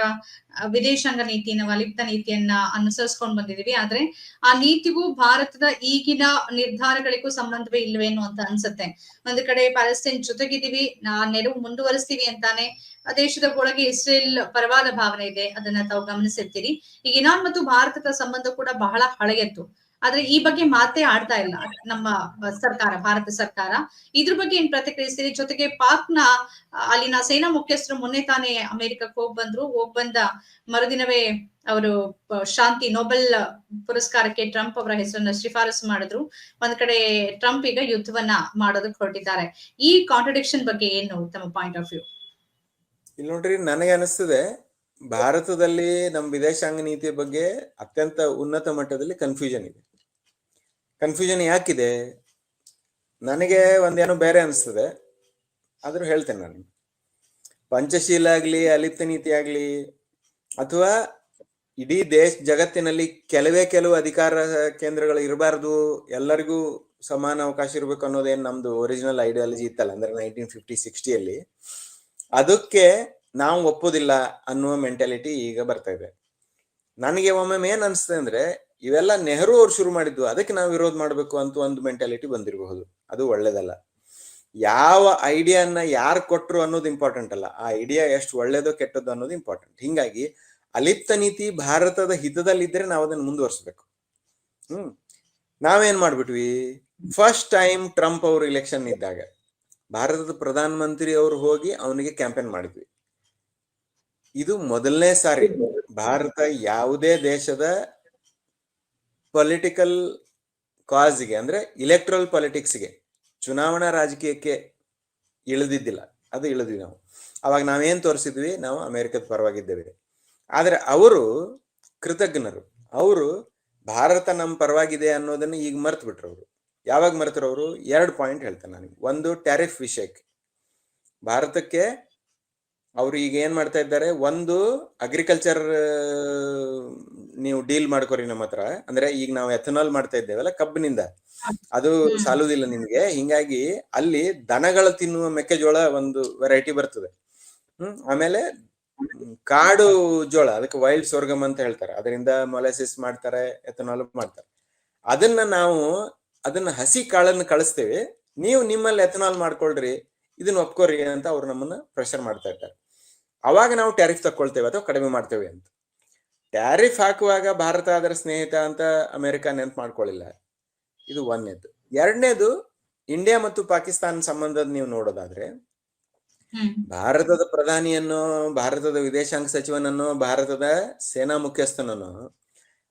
ವಿದೇಶಾಂಗ ನೀತಿಯನ್ನ ಅಲಿಪ್ತ ನೀತಿಯನ್ನ ಅನುಸರಿಸ್ಕೊಂಡು ಬಂದಿದೀವಿ. ಆದ್ರೆ ಆ ನೀತಿಗೂ ಭಾರತದ ಈಗಿನ ನಿರ್ಧಾರಗಳಿಗೂ ಸಂಬಂಧವೇ ಇಲ್ವೇನೋ ಅಂತ ಅನ್ಸುತ್ತೆ. ಒಂದು ಕಡೆ ಪ್ಯಾಲೆಸ್ತೀನ್ ಜೊತೆಗಿದೀವಿ ನಾ ನೆರವು ಮುಂದುವರಿಸ್ತೀವಿ ಅಂತಾನೆ ಆ ದೇಶದ ಒಳಗೆ ಇಸ್ರೇಲ್ ಪರವಾದ ಭಾವನೆ ಇದೆ. ಅದನ್ನ ತಾವು ಗಮನಿಸಿರ್ತೀರಿ. ಈಗ ಇರಾನ್ ಮತ್ತು ಭಾರತದ ಸಂಬಂಧ ಕೂಡ ಬಹಳ ಹಳೆಯದ್ದು. ಆದ್ರೆ ಈ ಬಗ್ಗೆ ಮಾತೇ ಆಡ್ತಾ ಇಲ್ಲ ನಮ್ಮ ಸರ್ಕಾರ, ಭಾರತ ಸರ್ಕಾರ. ಇದ್ರ ಬಗ್ಗೆ ಏನ್ ಪ್ರತಿಕ್ರಿಯಿಸ್ತೀರಿ? ಜೊತೆಗೆ ಪಾಕ್ನ ನ ಅಲ್ಲಿನ ಸೇನಾ ಮುಖ್ಯಸ್ಥರು ಮೊನ್ನೆ ತಾನೇ ಅಮೆರಿಕಕ್ಕೆ ಹೋಗ್ ಬಂದ್ರು. ಹೋಗ್ ಬಂದ ಮರುದಿನವೇ ಅವರು ಶಾಂತಿ ನೊಬೆಲ್ ಪುರಸ್ಕಾರಕ್ಕೆ ಟ್ರಂಪ್ ಅವರ ಹೆಸರನ್ನ ಶಿಫಾರಸು ಮಾಡಿದ್ರು. ಒಂದ್ ಕಡೆ ಟ್ರಂಪ್ ಈಗ ಯುದ್ಧವನ್ನ ಮಾಡೋದಕ್ಕೆ ಹೊರಟಿದ್ದಾರೆ. ಈ ಕಾಂಟ್ರಡಿಕ್ಷನ್ ಬಗ್ಗೆ ಏನು ತಮ್ಮ ಪಾಯಿಂಟ್ ಆಫ್ ವ್ಯೂ ಇಲ್ಲಿ ನೋಡ್ರಿ, ನನಗೆ ಅನಿಸ್ತದೆ, ಭಾರತದಲ್ಲಿ ನಮ್ಮ ವಿದೇಶಾಂಗ ನೀತಿಯ ಬಗ್ಗೆ ಅತ್ಯಂತ ಉನ್ನತ ಮಟ್ಟದಲ್ಲಿ ಕನ್ಫ್ಯೂಷನ್ ಇದೆ. ಕನ್ಫ್ಯೂಷನ್ ಯಾಕಿದೆ ನನಗೆ ಒಂದೇನೋ ಬೇರೆ ಅನಿಸ್ತದೆ. ಆದರೂ ಹೇಳ್ತೇನೆ ನಾನು ಪಂಚಶೀಲ ಆಗಲಿ, ಅಲಿಪ್ತ ನೀತಿ ಆಗಲಿ, ಅಥವಾ ಇಡೀ ದೇಶ ಜಗತ್ತಿನಲ್ಲಿ ಕೆಲವೇ ಕೆಲವು ಅಧಿಕಾರ ಕೇಂದ್ರಗಳು ಇರಬಾರ್ದು, ಎಲ್ಲರಿಗೂ ಸಮಾನ ಅವಕಾಶ ಇರಬೇಕು ಅನ್ನೋದೇನು ನಮ್ದು ಒರಿಜಿನಲ್ ಐಡಿಯಾಲಜಿ ಇತ್ತಲ್ಲ, ಅಂದ್ರೆ ನೈನ್ಟೀನ್ ಫಿಫ್ಟಿ ಸಿಕ್ಸ್ಟಿಯಲ್ಲಿ ಅದಕ್ಕೆ ನಾವು ಒಪ್ಪೋದಿಲ್ಲ ಅನ್ನುವ ಮೆಂಟಾಲಿಟಿ ಈಗ ಬರ್ತಾ ಇದೆ. ನನಗೆ ಒಮ್ಮೊಮ್ಮೆ ಏನ್ ಅನಿಸ್ತದೆ ಅಂದ್ರೆ ಇವೆಲ್ಲ ನೆಹರು ಅವ್ರು ಶುರು ಮಾಡಿದ್ದು, ಅದಕ್ಕೆ ನಾವು ವಿರೋಧ ಮಾಡಬೇಕು ಅಂತ ಒಂದು ಮೆಂಟಾಲಿಟಿ ಬಂದಿರಬಹುದು. ಅದು ಒಳ್ಳೇದಲ್ಲ. ಯಾವ ಐಡಿಯಾನ ಯಾರು ಕೊಟ್ರು ಅನ್ನೋದು ಇಂಪಾರ್ಟೆಂಟ್ ಅಲ್ಲ. ಆ ಐಡಿಯಾ ಎಷ್ಟು ಒಳ್ಳೇದೋ ಕೆಟ್ಟದ್ದು ಅನ್ನೋದು ಇಂಪಾರ್ಟೆಂಟ್ ಹಿಂಗಾಗಿ ಅಲಿಪ್ತ ನೀತಿ ಭಾರತದ ಹಿತದಲ್ಲಿದ್ದರೆ ನಾವು ಅದನ್ನು ಮುಂದುವರಿಸಬೇಕು. ಹ್ಮ್. ನಾವೇನ್ ಮಾಡ್ಬಿಟ್ವಿ? ಫಸ್ಟ್ ಟೈಮ್ ಟ್ರಂಪ್ ಅವರು ಇಲೆಕ್ಷನ್ ಇದ್ದಾಗ ಭಾರತದ ಪ್ರಧಾನ ಮಂತ್ರಿ ಅವರು ಹೋಗಿ ಅವನಿಗೆ ಕ್ಯಾಂಪೇನ್ ಮಾಡಿದ್ವಿ. ಇದು ಮೊದಲನೇ ಸಾರಿ. ಭಾರತ ಯಾವುದೇ ದೇಶದ ಪೊಲಿಟಿಕಲ್ ಕಾಸ್ಗೆ ಅಂದ್ರೆ ಇಲೆಕ್ಟ್ರಲ್ ಪಾಲಿಟಿಕ್ಸ್ಗೆ ಚುನಾವಣಾ ರಾಜಕೀಯಕ್ಕೆ ಇಳಿದಿದ್ದಿಲ್ಲ. ಅದು ಇಳಿದ್ವಿ ನಾವು. ಅವಾಗ ನಾವೇನ್ ತೋರಿಸಿದ್ವಿ? ನಾವು ಅಮೆರಿಕದ ಪರವಾಗಿದ್ದೇವೆ. ಆದರೆ ಅವರು ಕೃತಜ್ಞರು. ಅವರು ಭಾರತ ನಮ್ಮ ಪರವಾಗಿದೆ ಅನ್ನೋದನ್ನ ಈಗ ಮರ್ತು ಬಿಟ್ರು ಅವರು. ಯಾವಾಗ ಮರೆತರು ಅವರು? ಎರಡು ಪಾಯಿಂಟ್ ಹೇಳ್ತಾರೆ ನನಗೆ ಒಂದು ಟ್ಯಾರಿಫ್ ವಿಷಯಕ್ಕೆ. ಭಾರತಕ್ಕೆ ಅವರು ಈಗ ಏನ್ ಮಾಡ್ತಾ ಇದ್ದಾರೆ? ಒಂದು ಅಗ್ರಿಕಲ್ಚರ್ ನೀವು ಡೀಲ್ ಮಾಡ್ಕೊರಿ ನಮ್ಮ ಹತ್ರ. ಅಂದ್ರೆ ಈಗ ನಾವು ಎಥನಾಲ್ ಮಾಡ್ತಾ ಇದ್ದೇವಲ್ಲ ಕಬ್ಬಿನಿಂದ. ಅದು ಸಾಲುವುದಿಲ್ಲ ಸಾಲುದಿಲ್ಲ ನಿಮ್ಗೆ. ಹಿಂಗಾಗಿ ಅಲ್ಲಿ ದನಗಳ ತಿನ್ನುವ ಮೆಕ್ಕೆಜೋಳ ಒಂದು ವೆರೈಟಿ ಬರ್ತದೆ. ಹ್ಮ್. ಆಮೇಲೆ ಕಾಡು ಜೋಳ ಅದಕ್ಕೆ ವೈಲ್ಡ್ ಸೋರ್ಗಮ್ ಅಂತ ಹೇಳ್ತಾರೆ. ಅದರಿಂದ ಮೊಲೆಸಿಸ್ ಮಾಡ್ತಾರೆ ಎಥನಾಲ್ ಮಾಡ್ತಾರೆ. ಅದನ್ನ ನಾವು ಅದನ್ನ ಹಸಿ ಕಾಳನ್ನ ಕಳಿಸ್ತೇವೆ. ನೀವು ನಿಮ್ಮಲ್ಲಿ ಎಥನಾಲ್ ಮಾಡ್ಕೊಳ್ರಿ ಇದನ್ನ ಒಪ್ಕೋರಿ ಅಂತ ಅವ್ರು ನಮ್ಮನ್ನ ಪ್ರೆಷರ್ ಮಾಡ್ತಾ ಇರ್ತಾರೆ. ಅವಾಗ ನಾವು ಟ್ಯಾರಿಫ್ ತಕ್ಕೊಳ್ತೇವೆ ಅಥವಾ ಕಡಿಮೆ ಮಾಡ್ತೇವೆ ಅಂತ. ಟ್ಯಾರಿಫ್ ಹಾಕುವಾಗ ಭಾರತ ಅದರ ಸ್ನೇಹಿತ ಅಂತ ಅಮೆರಿಕ ನೆನ್ಪು ಮಾಡ್ಕೊಳ್ಳಿಲ್ಲ. ಇದು ಒಂದನೇದು. ಎರಡನೇದು ಇಂಡಿಯಾ ಮತ್ತು ಪಾಕಿಸ್ತಾನ ಸಂಬಂಧದ ನೀವು ನೋಡೋದಾದ್ರೆ ಭಾರತದ ಪ್ರಧಾನಿಯನ್ನು ಭಾರತದ ವಿದೇಶಾಂಗ ಸಚಿವನನ್ನು ಭಾರತದ ಸೇನಾ ಮುಖ್ಯಸ್ಥನನ್ನು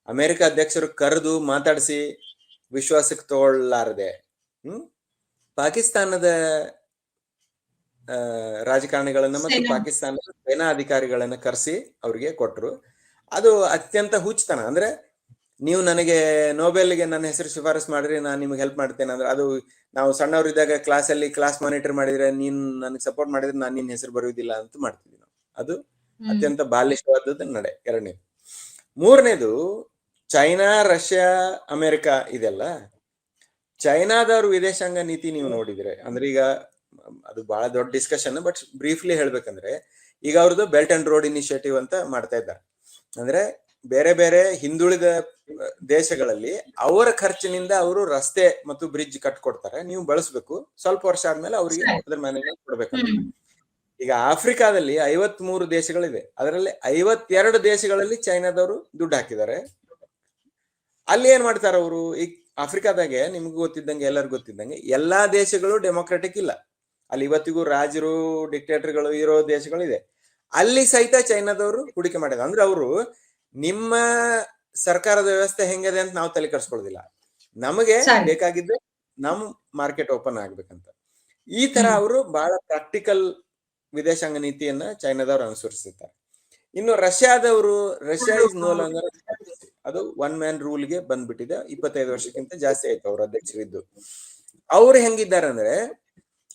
ಅಮೆರಿಕ ಅಧ್ಯಕ್ಷರು ಕರೆದು ಮಾತಾಡಿಸಿ ವಿಶ್ವಾಸಕ್ಕೆ ತಗೊಳ್ಳಾರದೆ ಹ್ಮ್ ಪಾಕಿಸ್ತಾನದ ರಾಜಕಾರಣಿಗಳನ್ನ ಮತ್ತು ಪಾಕಿಸ್ತಾನದ ಸೇನಾ ಅಧಿಕಾರಿಗಳನ್ನ ಕರೆಸಿ ಅವ್ರಿಗೆ ಕೊಟ್ರು. ಅದು ಅತ್ಯಂತ ಹುಚ್ಚತನ. ಅಂದ್ರೆ ನೀವು ನನಗೆ ನೋಬೆಲ್ಗೆ ನನ್ನ ಹೆಸರು ಶಿಫಾರಸ್ ಮಾಡಿದ್ರೆ ನಾನು ನಿಮ್ಗೆ ಹೆಲ್ಪ್ ಮಾಡ್ತೇನೆ. ಅಂದ್ರೆ ಅದು ನಾವು ಸಣ್ಣವರಿದ್ದಾಗ ಕ್ಲಾಸಲ್ಲಿ ಕ್ಲಾಸ್ ಮಾನಿಟರ್ ಮಾಡಿದ್ರೆ ನೀನ್ ನನಗೆ ಸಪೋರ್ಟ್ ಮಾಡಿದ್ರೆ ನಾನು ನಿನ್ನ ಹೆಸರು ಬರುವುದಿಲ್ಲ ಅಂತ ಮಾಡ್ತಿದ್ವಿ ನಾವು. ಅದು ಅತ್ಯಂತ ಬಾಲಿಶವಾದದ್ದು ನಡೆ ಎರಡನೇದು. ಮೂರನೇದು ಚೈನಾ ರಷ್ಯಾ ಅಮೆರಿಕ ಇದೆಲ್ಲ. ಚೈನಾದವ್ರ ವಿದೇಶಾಂಗ ನೀತಿ ನೀವು ನೋಡಿದ್ರೆ ಅಂದ್ರೆ ಈಗ ಅದು ಬಹಳ ದೊಡ್ಡ ಡಿಸ್ಕಷನ್ ಬಟ್ ಬ್ರೀಫ್ಲಿ ಹೇಳ್ಬೇಕಂದ್ರೆ ಈಗ ಅವ್ರದ್ದು ಬೆಲ್ಟ್ ಅಂಡ್ ರೋಡ್ ಇನಿಷಿಯೇಟಿವ್ ಅಂತ ಮಾಡ್ತಾ ಇದ್ದಾರೆ. ಅಂದ್ರೆ ಬೇರೆ ಬೇರೆ ಹಿಂದುಳಿದ ದೇಶಗಳಲ್ಲಿ ಅವರ ಖರ್ಚಿನಿಂದ ಅವರು ರಸ್ತೆ ಮತ್ತು ಬ್ರಿಡ್ಜ್ ಕಟ್ಕೊಡ್ತಾರೆ. ನೀವು ಬಳಸಬೇಕು. ಸ್ವಲ್ಪ ವರ್ಷ ಆದ್ಮೇಲೆ ಅವರಿಗೆ. ಅದ್ರ ಮ್ಯಾನೇಜ್ಮೆಂಟ್ ಕೊಡ್ಬೇಕು ಈಗ ಆಫ್ರಿಕಾದಲ್ಲಿ ಐವತ್ ಮೂರು ದೇಶಗಳಿವೆ. ಅದರಲ್ಲಿ ಐವತ್ತೆರಡು ದೇಶಗಳಲ್ಲಿ ಚೈನಾದವರು ದುಡ್ಡು ಹಾಕಿದ್ದಾರೆ. ಅಲ್ಲಿ ಏನ್ ಮಾಡ್ತಾರ ಅವರು? ಈ ಆಫ್ರಿಕಾದಾಗೆ ನಿಮ್ಗೆ ಗೊತ್ತಿದ್ದಂಗೆ ಎಲ್ಲರಿಗೂ ಗೊತ್ತಿದ್ದಂಗೆ ಎಲ್ಲಾ ದೇಶಗಳು ಡೆಮೊಕ್ರೆಟಿಕ್ ಇಲ್ಲ. ಅಲ್ಲಿ ಇವತ್ತಿಗೂ ರಾಜರು ಡಿಕ್ಟೇಟರ್ಗಳು ಇರೋ ದೇಶಗಳಿದೆ. ಅಲ್ಲಿ ಸಹಿತ ಚೈನಾದವರು ಹೂಡಿಕೆ ಮಾಡಿದ್ರು ಅಂದ್ರೆ ಅವರು ನಿಮ್ಮ ಸರ್ಕಾರದ ವ್ಯವಸ್ಥೆ ಹೆಂಗಿದೆ ಅಂತ ನಾವು ತಲೆ ಕರ್ಸ್ಕೊಳ್ಳೋದಿಲ್ಲ ನಮಗೆ. ಬೇಕಾಗಿದ್ದು ನಮ್ ಮಾರ್ಕೆಟ್ ಓಪನ್ ಆಗ್ಬೇಕಂತ. ಈ ತರ. ಅವರು ಬಹಳ ಪ್ರಾಕ್ಟಿಕಲ್ ವಿದೇಶಾಂಗ ನೀತಿಯನ್ನ ಚೈನಾದವರು ಅನುಸರಿಸುತ್ತಾರೆ ಇನ್ನು ರಷ್ಯಾದವರು ರಷ್ಯಾ ಇಸ್ ನೋ ಲಾಂಗರ್ ಅದು ಒನ್ ಮ್ಯಾನ್ ರೂಲ್ಗೆ ಬಂದ್ಬಿಟ್ಟಿದೆ. ಇಪ್ಪತ್ತೈದು ವರ್ಷಕ್ಕಿಂತ ಜಾಸ್ತಿ ಆಯ್ತು ಅವ್ರ ಅಧ್ಯಕ್ಷರಿದ್ದು. ಅವ್ರು ಹೆಂಗಿದ್ದಾರೆ ಅಂದ್ರೆ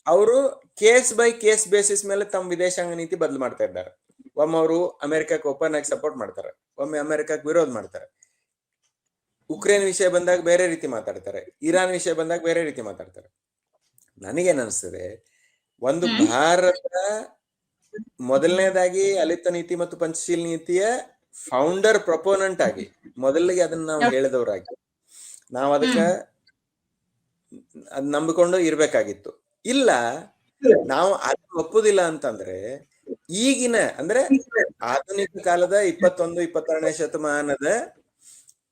ಅವರು ಕೇಸ್ ಬೈ ಕೇಸ್ ಬೇಸಿಸ್ ಮೇಲೆ ತಮ್ಮ ವಿದೇಶಾಂಗ ನೀತಿ ಬದಲು ಮಾಡ್ತಾ ಇದ್ದಾರೆ. ಒಮ್ಮೆ ಅವರು ಅಮೆರಿಕಕ್ಕೆ ಓಪನ್ ಆಗಿ ಸಪೋರ್ಟ್ ಮಾಡ್ತಾರೆ. ಒಮ್ಮೆ ಅಮೆರಿಕಕ್ಕೆ ವಿರೋಧ ಮಾಡ್ತಾರೆ. ಉಕ್ರೇನ್ ವಿಷಯ ಬಂದಾಗ ಬೇರೆ ರೀತಿ ಮಾತಾಡ್ತಾರೆ. ಇರಾನ್ ವಿಷಯ ಬಂದಾಗ ಬೇರೆ ರೀತಿ ಮಾತಾಡ್ತಾರೆ. ನನಗೇನ್ ಅನಿಸ್ತದೆ ಒಂದು ಭಾರತ ಮೊದಲನೇದಾಗಿ ಅಲಿತ ನೀತಿ ಮತ್ತು ಪಂಚಶೀಲ ನೀತಿಯ ಫೌಂಡರ್ ಪ್ರಪೋನೆಂಟ್ ಆಗಿ ಮೊದಲಿಗೆ ಅದನ್ನ ನಾವು ಹೇಳಿದವರಾಗಿ. ನಾವು ಅದಕ್ಕೆ ಅದ್ ನಂಬಿಕೊಂಡು ಇರ್ಬೇಕಾಗಿತ್ತು. ಇಲ್ಲ. ನಾವು ಅದು ಒಪ್ಪುದಿಲ್ಲ ಅಂತಂದ್ರೆ ಈಗಿನ ಅಂದ್ರೆ ಆಧುನಿಕ ಕಾಲದ ಇಪ್ಪತ್ತೊಂದು ಇಪ್ಪತ್ತೆರಡನೇ ಶತಮಾನದ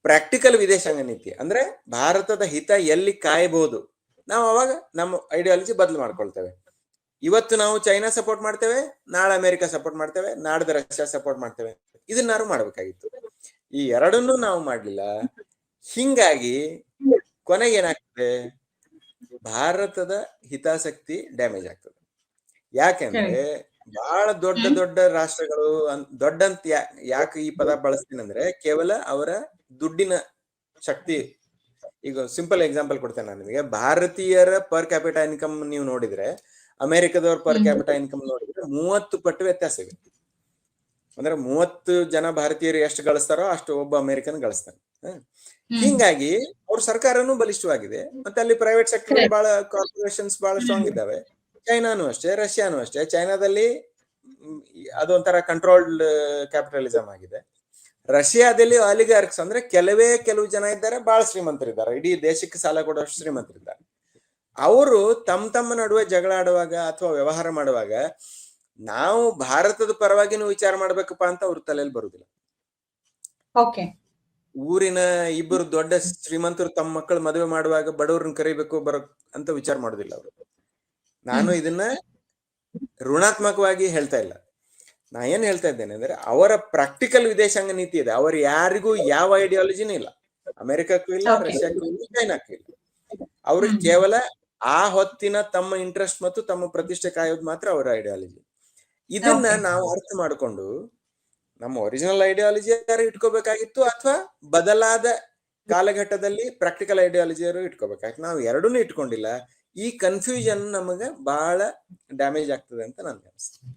ಪ್ರಾಕ್ಟಿಕಲ್ ವಿದೇಶಾಂಗ ನೀತಿ. ಅಂದ್ರೆ ಭಾರತದ ಹಿತ ಎಲ್ಲಿ ಕಾಯಬಹುದು? ನಾವು ಅವಾಗ ನಮ್ಮ ಐಡಿಯಾಲಜಿ ಬದಲು ಮಾಡ್ಕೊಳ್ತೇವೆ. ಇವತ್ತು ನಾವು ಚೈನಾ ಸಪೋರ್ಟ್ ಮಾಡ್ತೇವೆ ನಾಳೆ ಅಮೆರಿಕ ಸಪೋರ್ಟ್ ಮಾಡ್ತೇವೆ ನಾಡ್ದು ರಷ್ಯಾ ಸಪೋರ್ಟ್ ಮಾಡ್ತೇವೆ. ಇದನ್ನಾರು ಮಾಡ್ಬೇಕಾಗಿತ್ತು. ಈ ಎರಡನ್ನೂ ನಾವು ಮಾಡ್ಲಿಲ್ಲ. ಹಿಂಗಾಗಿ ಕೊನೆಗೆ ಏನಾಗ್ತದೆ? ಭಾರತದ ಹಿತಾಸಕ್ತಿ ಡ್ಯಾಮೇಜ್ ಆಗ್ತದೆ. ಯಾಕೆಂದ್ರೆ ಬಹಳ ದೊಡ್ಡ ದೊಡ್ಡ ರಾಷ್ಟ್ರಗಳು ದೊಡ್ಡ ಅಂತ ಯಾ- ಯಾಕೆ ಈ ಪದ ಬಳಸ್ತೀನಿ ಅಂದ್ರೆ ಕೇವಲ ಅವರ ದುಡ್ಡಿನ ಶಕ್ತಿ. ಈಗ ಸಿಂಪಲ್ ಎಕ್ಸಾಂಪಲ್ ಕೊಡ್ತೇನೆ ನಾನು ನಿಮಗೆ. ಭಾರತೀಯರ ಪರ್ ಕ್ಯಾಪಿಟಾ ಇನ್ಕಮ್ ನೀವು ನೋಡಿದ್ರೆ ಅಮೆರಿಕದವ್ರ ಪರ್ ಕ್ಯಾಪಿಟಲ್ ಕ್ಯಾಪಿಟಾ ಇನ್ಕಮ್ ನೋಡಿದ್ರೆ ಮೂವತ್ತು ಪಟ್ಟು ವ್ಯತ್ಯಾಸ ಇದೆ. ಅಂದ್ರೆ ಮೂವತ್ತು ಜನ ಭಾರತೀಯರು ಎಷ್ಟು ಗಳಿಸ್ತಾರೋ ಅಷ್ಟು ಒಬ್ಬ ಅಮೆರಿಕನ್ ಗಳಿಸ್ತಾನೆ. ಹ್ಮ್. ಹಿಂಗಾಗಿ ಅವ್ರ ಸರ್ಕಾರನೂ ಬಲಿಷ್ಠವಾಗಿದೆ. ಮತ್ತೆ ಅಲ್ಲಿ ಪ್ರೈವೇಟ್ ಸೆಕ್ಟರ್. ಬಹಳ ಕಾರ್ಪೊರೇಷನ್ಸ್ ಬಹಳ ಸ್ಟ್ರಾಂಗ್ ಇದ್ದಾವೆ. ಚೈನಾನು ಅಷ್ಟೇ ರಷ್ಯಾನು ಅಷ್ಟೇ. ಚೈನಾದಲ್ಲಿ ಅದೊಂಥರ ಕಂಟ್ರೋಲ್ಡ್ ಕ್ಯಾಪಿಟಲಿಸಮ್ ಆಗಿದೆ. ರಷ್ಯಾದಲ್ಲಿ ಆಲಿಗಾರ್ಕ್ಸ್ ಅಂದ್ರೆ ಕೆಲವೇ ಕೆಲವು ಜನ ಇದ್ದಾರೆ ಬಹಳ ಶ್ರೀಮಂತರಿದ್ದಾರೆ. ಇಡೀ ದೇಶಕ್ಕೆ ಸಾಲ ಕೊಡೋಷ್ಟು ಶ್ರೀಮಂತರಿದ್ದಾರೆ. ಅವರು ತಮ್ಮ ತಮ್ಮ ನಡುವೆ ಜಗಳ ಆಡುವಾಗ ಅಥವಾ ವ್ಯವಹಾರ ಮಾಡುವಾಗ ನಾವು ಭಾರತದ ಪರವಾಗಿನೂ ವಿಚಾರ ಮಾಡ್ಬೇಕಪ್ಪ ಅಂತ ಅವ್ರ ತಲೆಯಲ್ಲಿ ಬರುದಿಲ್ಲ ಓಕೆ ಊರಿನ ಇಬ್ಬರು ದೊಡ್ಡ ಶ್ರೀಮಂತರು ತಮ್ಮ ಮಕ್ಕಳು ಮದುವೆ ಮಾಡುವಾಗ ಬಡವ್ರನ್ನ ಕರಿಬೇಕು ಬರ ಅಂತ ವಿಚಾರ ಮಾಡೋದಿಲ್ಲ ಅವರು. ನಾನು ಇದನ್ನ ಋಣಾತ್ಮಕವಾಗಿ ಹೇಳ್ತಾ ಇಲ್ಲ. ನಾ ಏನ್ ಹೇಳ್ತಾ ಇದ್ದೇನೆ ಅಂದ್ರೆ ಅವರ ಪ್ರಾಕ್ಟಿಕಲ್ ವಿದೇಶಾಂಗ ನೀತಿ ಇದೆ. ಅವರು ಯಾರಿಗೂ ಯಾವ ಐಡಿಯಾಲಜಿನೂ ಇಲ್ಲ. ಅಮೆರಿಕಕ್ಕೂ ಇಲ್ಲ. ರಷ್ಯಾಕ್ಕೂ ಇಲ್ಲ ಚೈನಾಕ್ಕೂ ಇಲ್ಲ. ಅವರು ಕೇವಲ ಆ ಹೊತ್ತಿನ ತಮ್ಮ ಇಂಟ್ರೆಸ್ಟ್ ಮತ್ತು ತಮ್ಮ ಪ್ರತಿಷ್ಠೆ ಕಾಯೋದು ಮಾತ್ರ ಅವರ ಐಡಿಯಾಲಜಿ ಇದನ್ನ. ನಾವು ಅರ್ಥ ಮಾಡಿಕೊಂಡು ನಮ್ಮ ಒರಿಜಿನಲ್ ಐಡಿಯಾಲಜಿ ಯಾರು ಇಟ್ಕೋಬೇಕಾಗಿತ್ತು ಅಥವಾ ಬದಲಾದ ಕಾಲಘಟ್ಟದಲ್ಲಿ ಪ್ರಾಕ್ಟಿಕಲ್ ಐಡಿಯಾಲಜಿಯರು ಇಟ್ಕೋಬೇಕಾಗಿತ್ತು? ನಾವು ಎರಡನ್ನೂ ಇಟ್ಕೊಂಡಿಲ್ಲ. ಈ ಕನ್ಫ್ಯೂಷನ್ ನಮಗೆ ಬಹಳ ಡ್ಯಾಮೇಜ್ ಆಗ್ತದೆ ಅಂತ ನನ್ಗೆ ಅನಿಸ್ತದೆ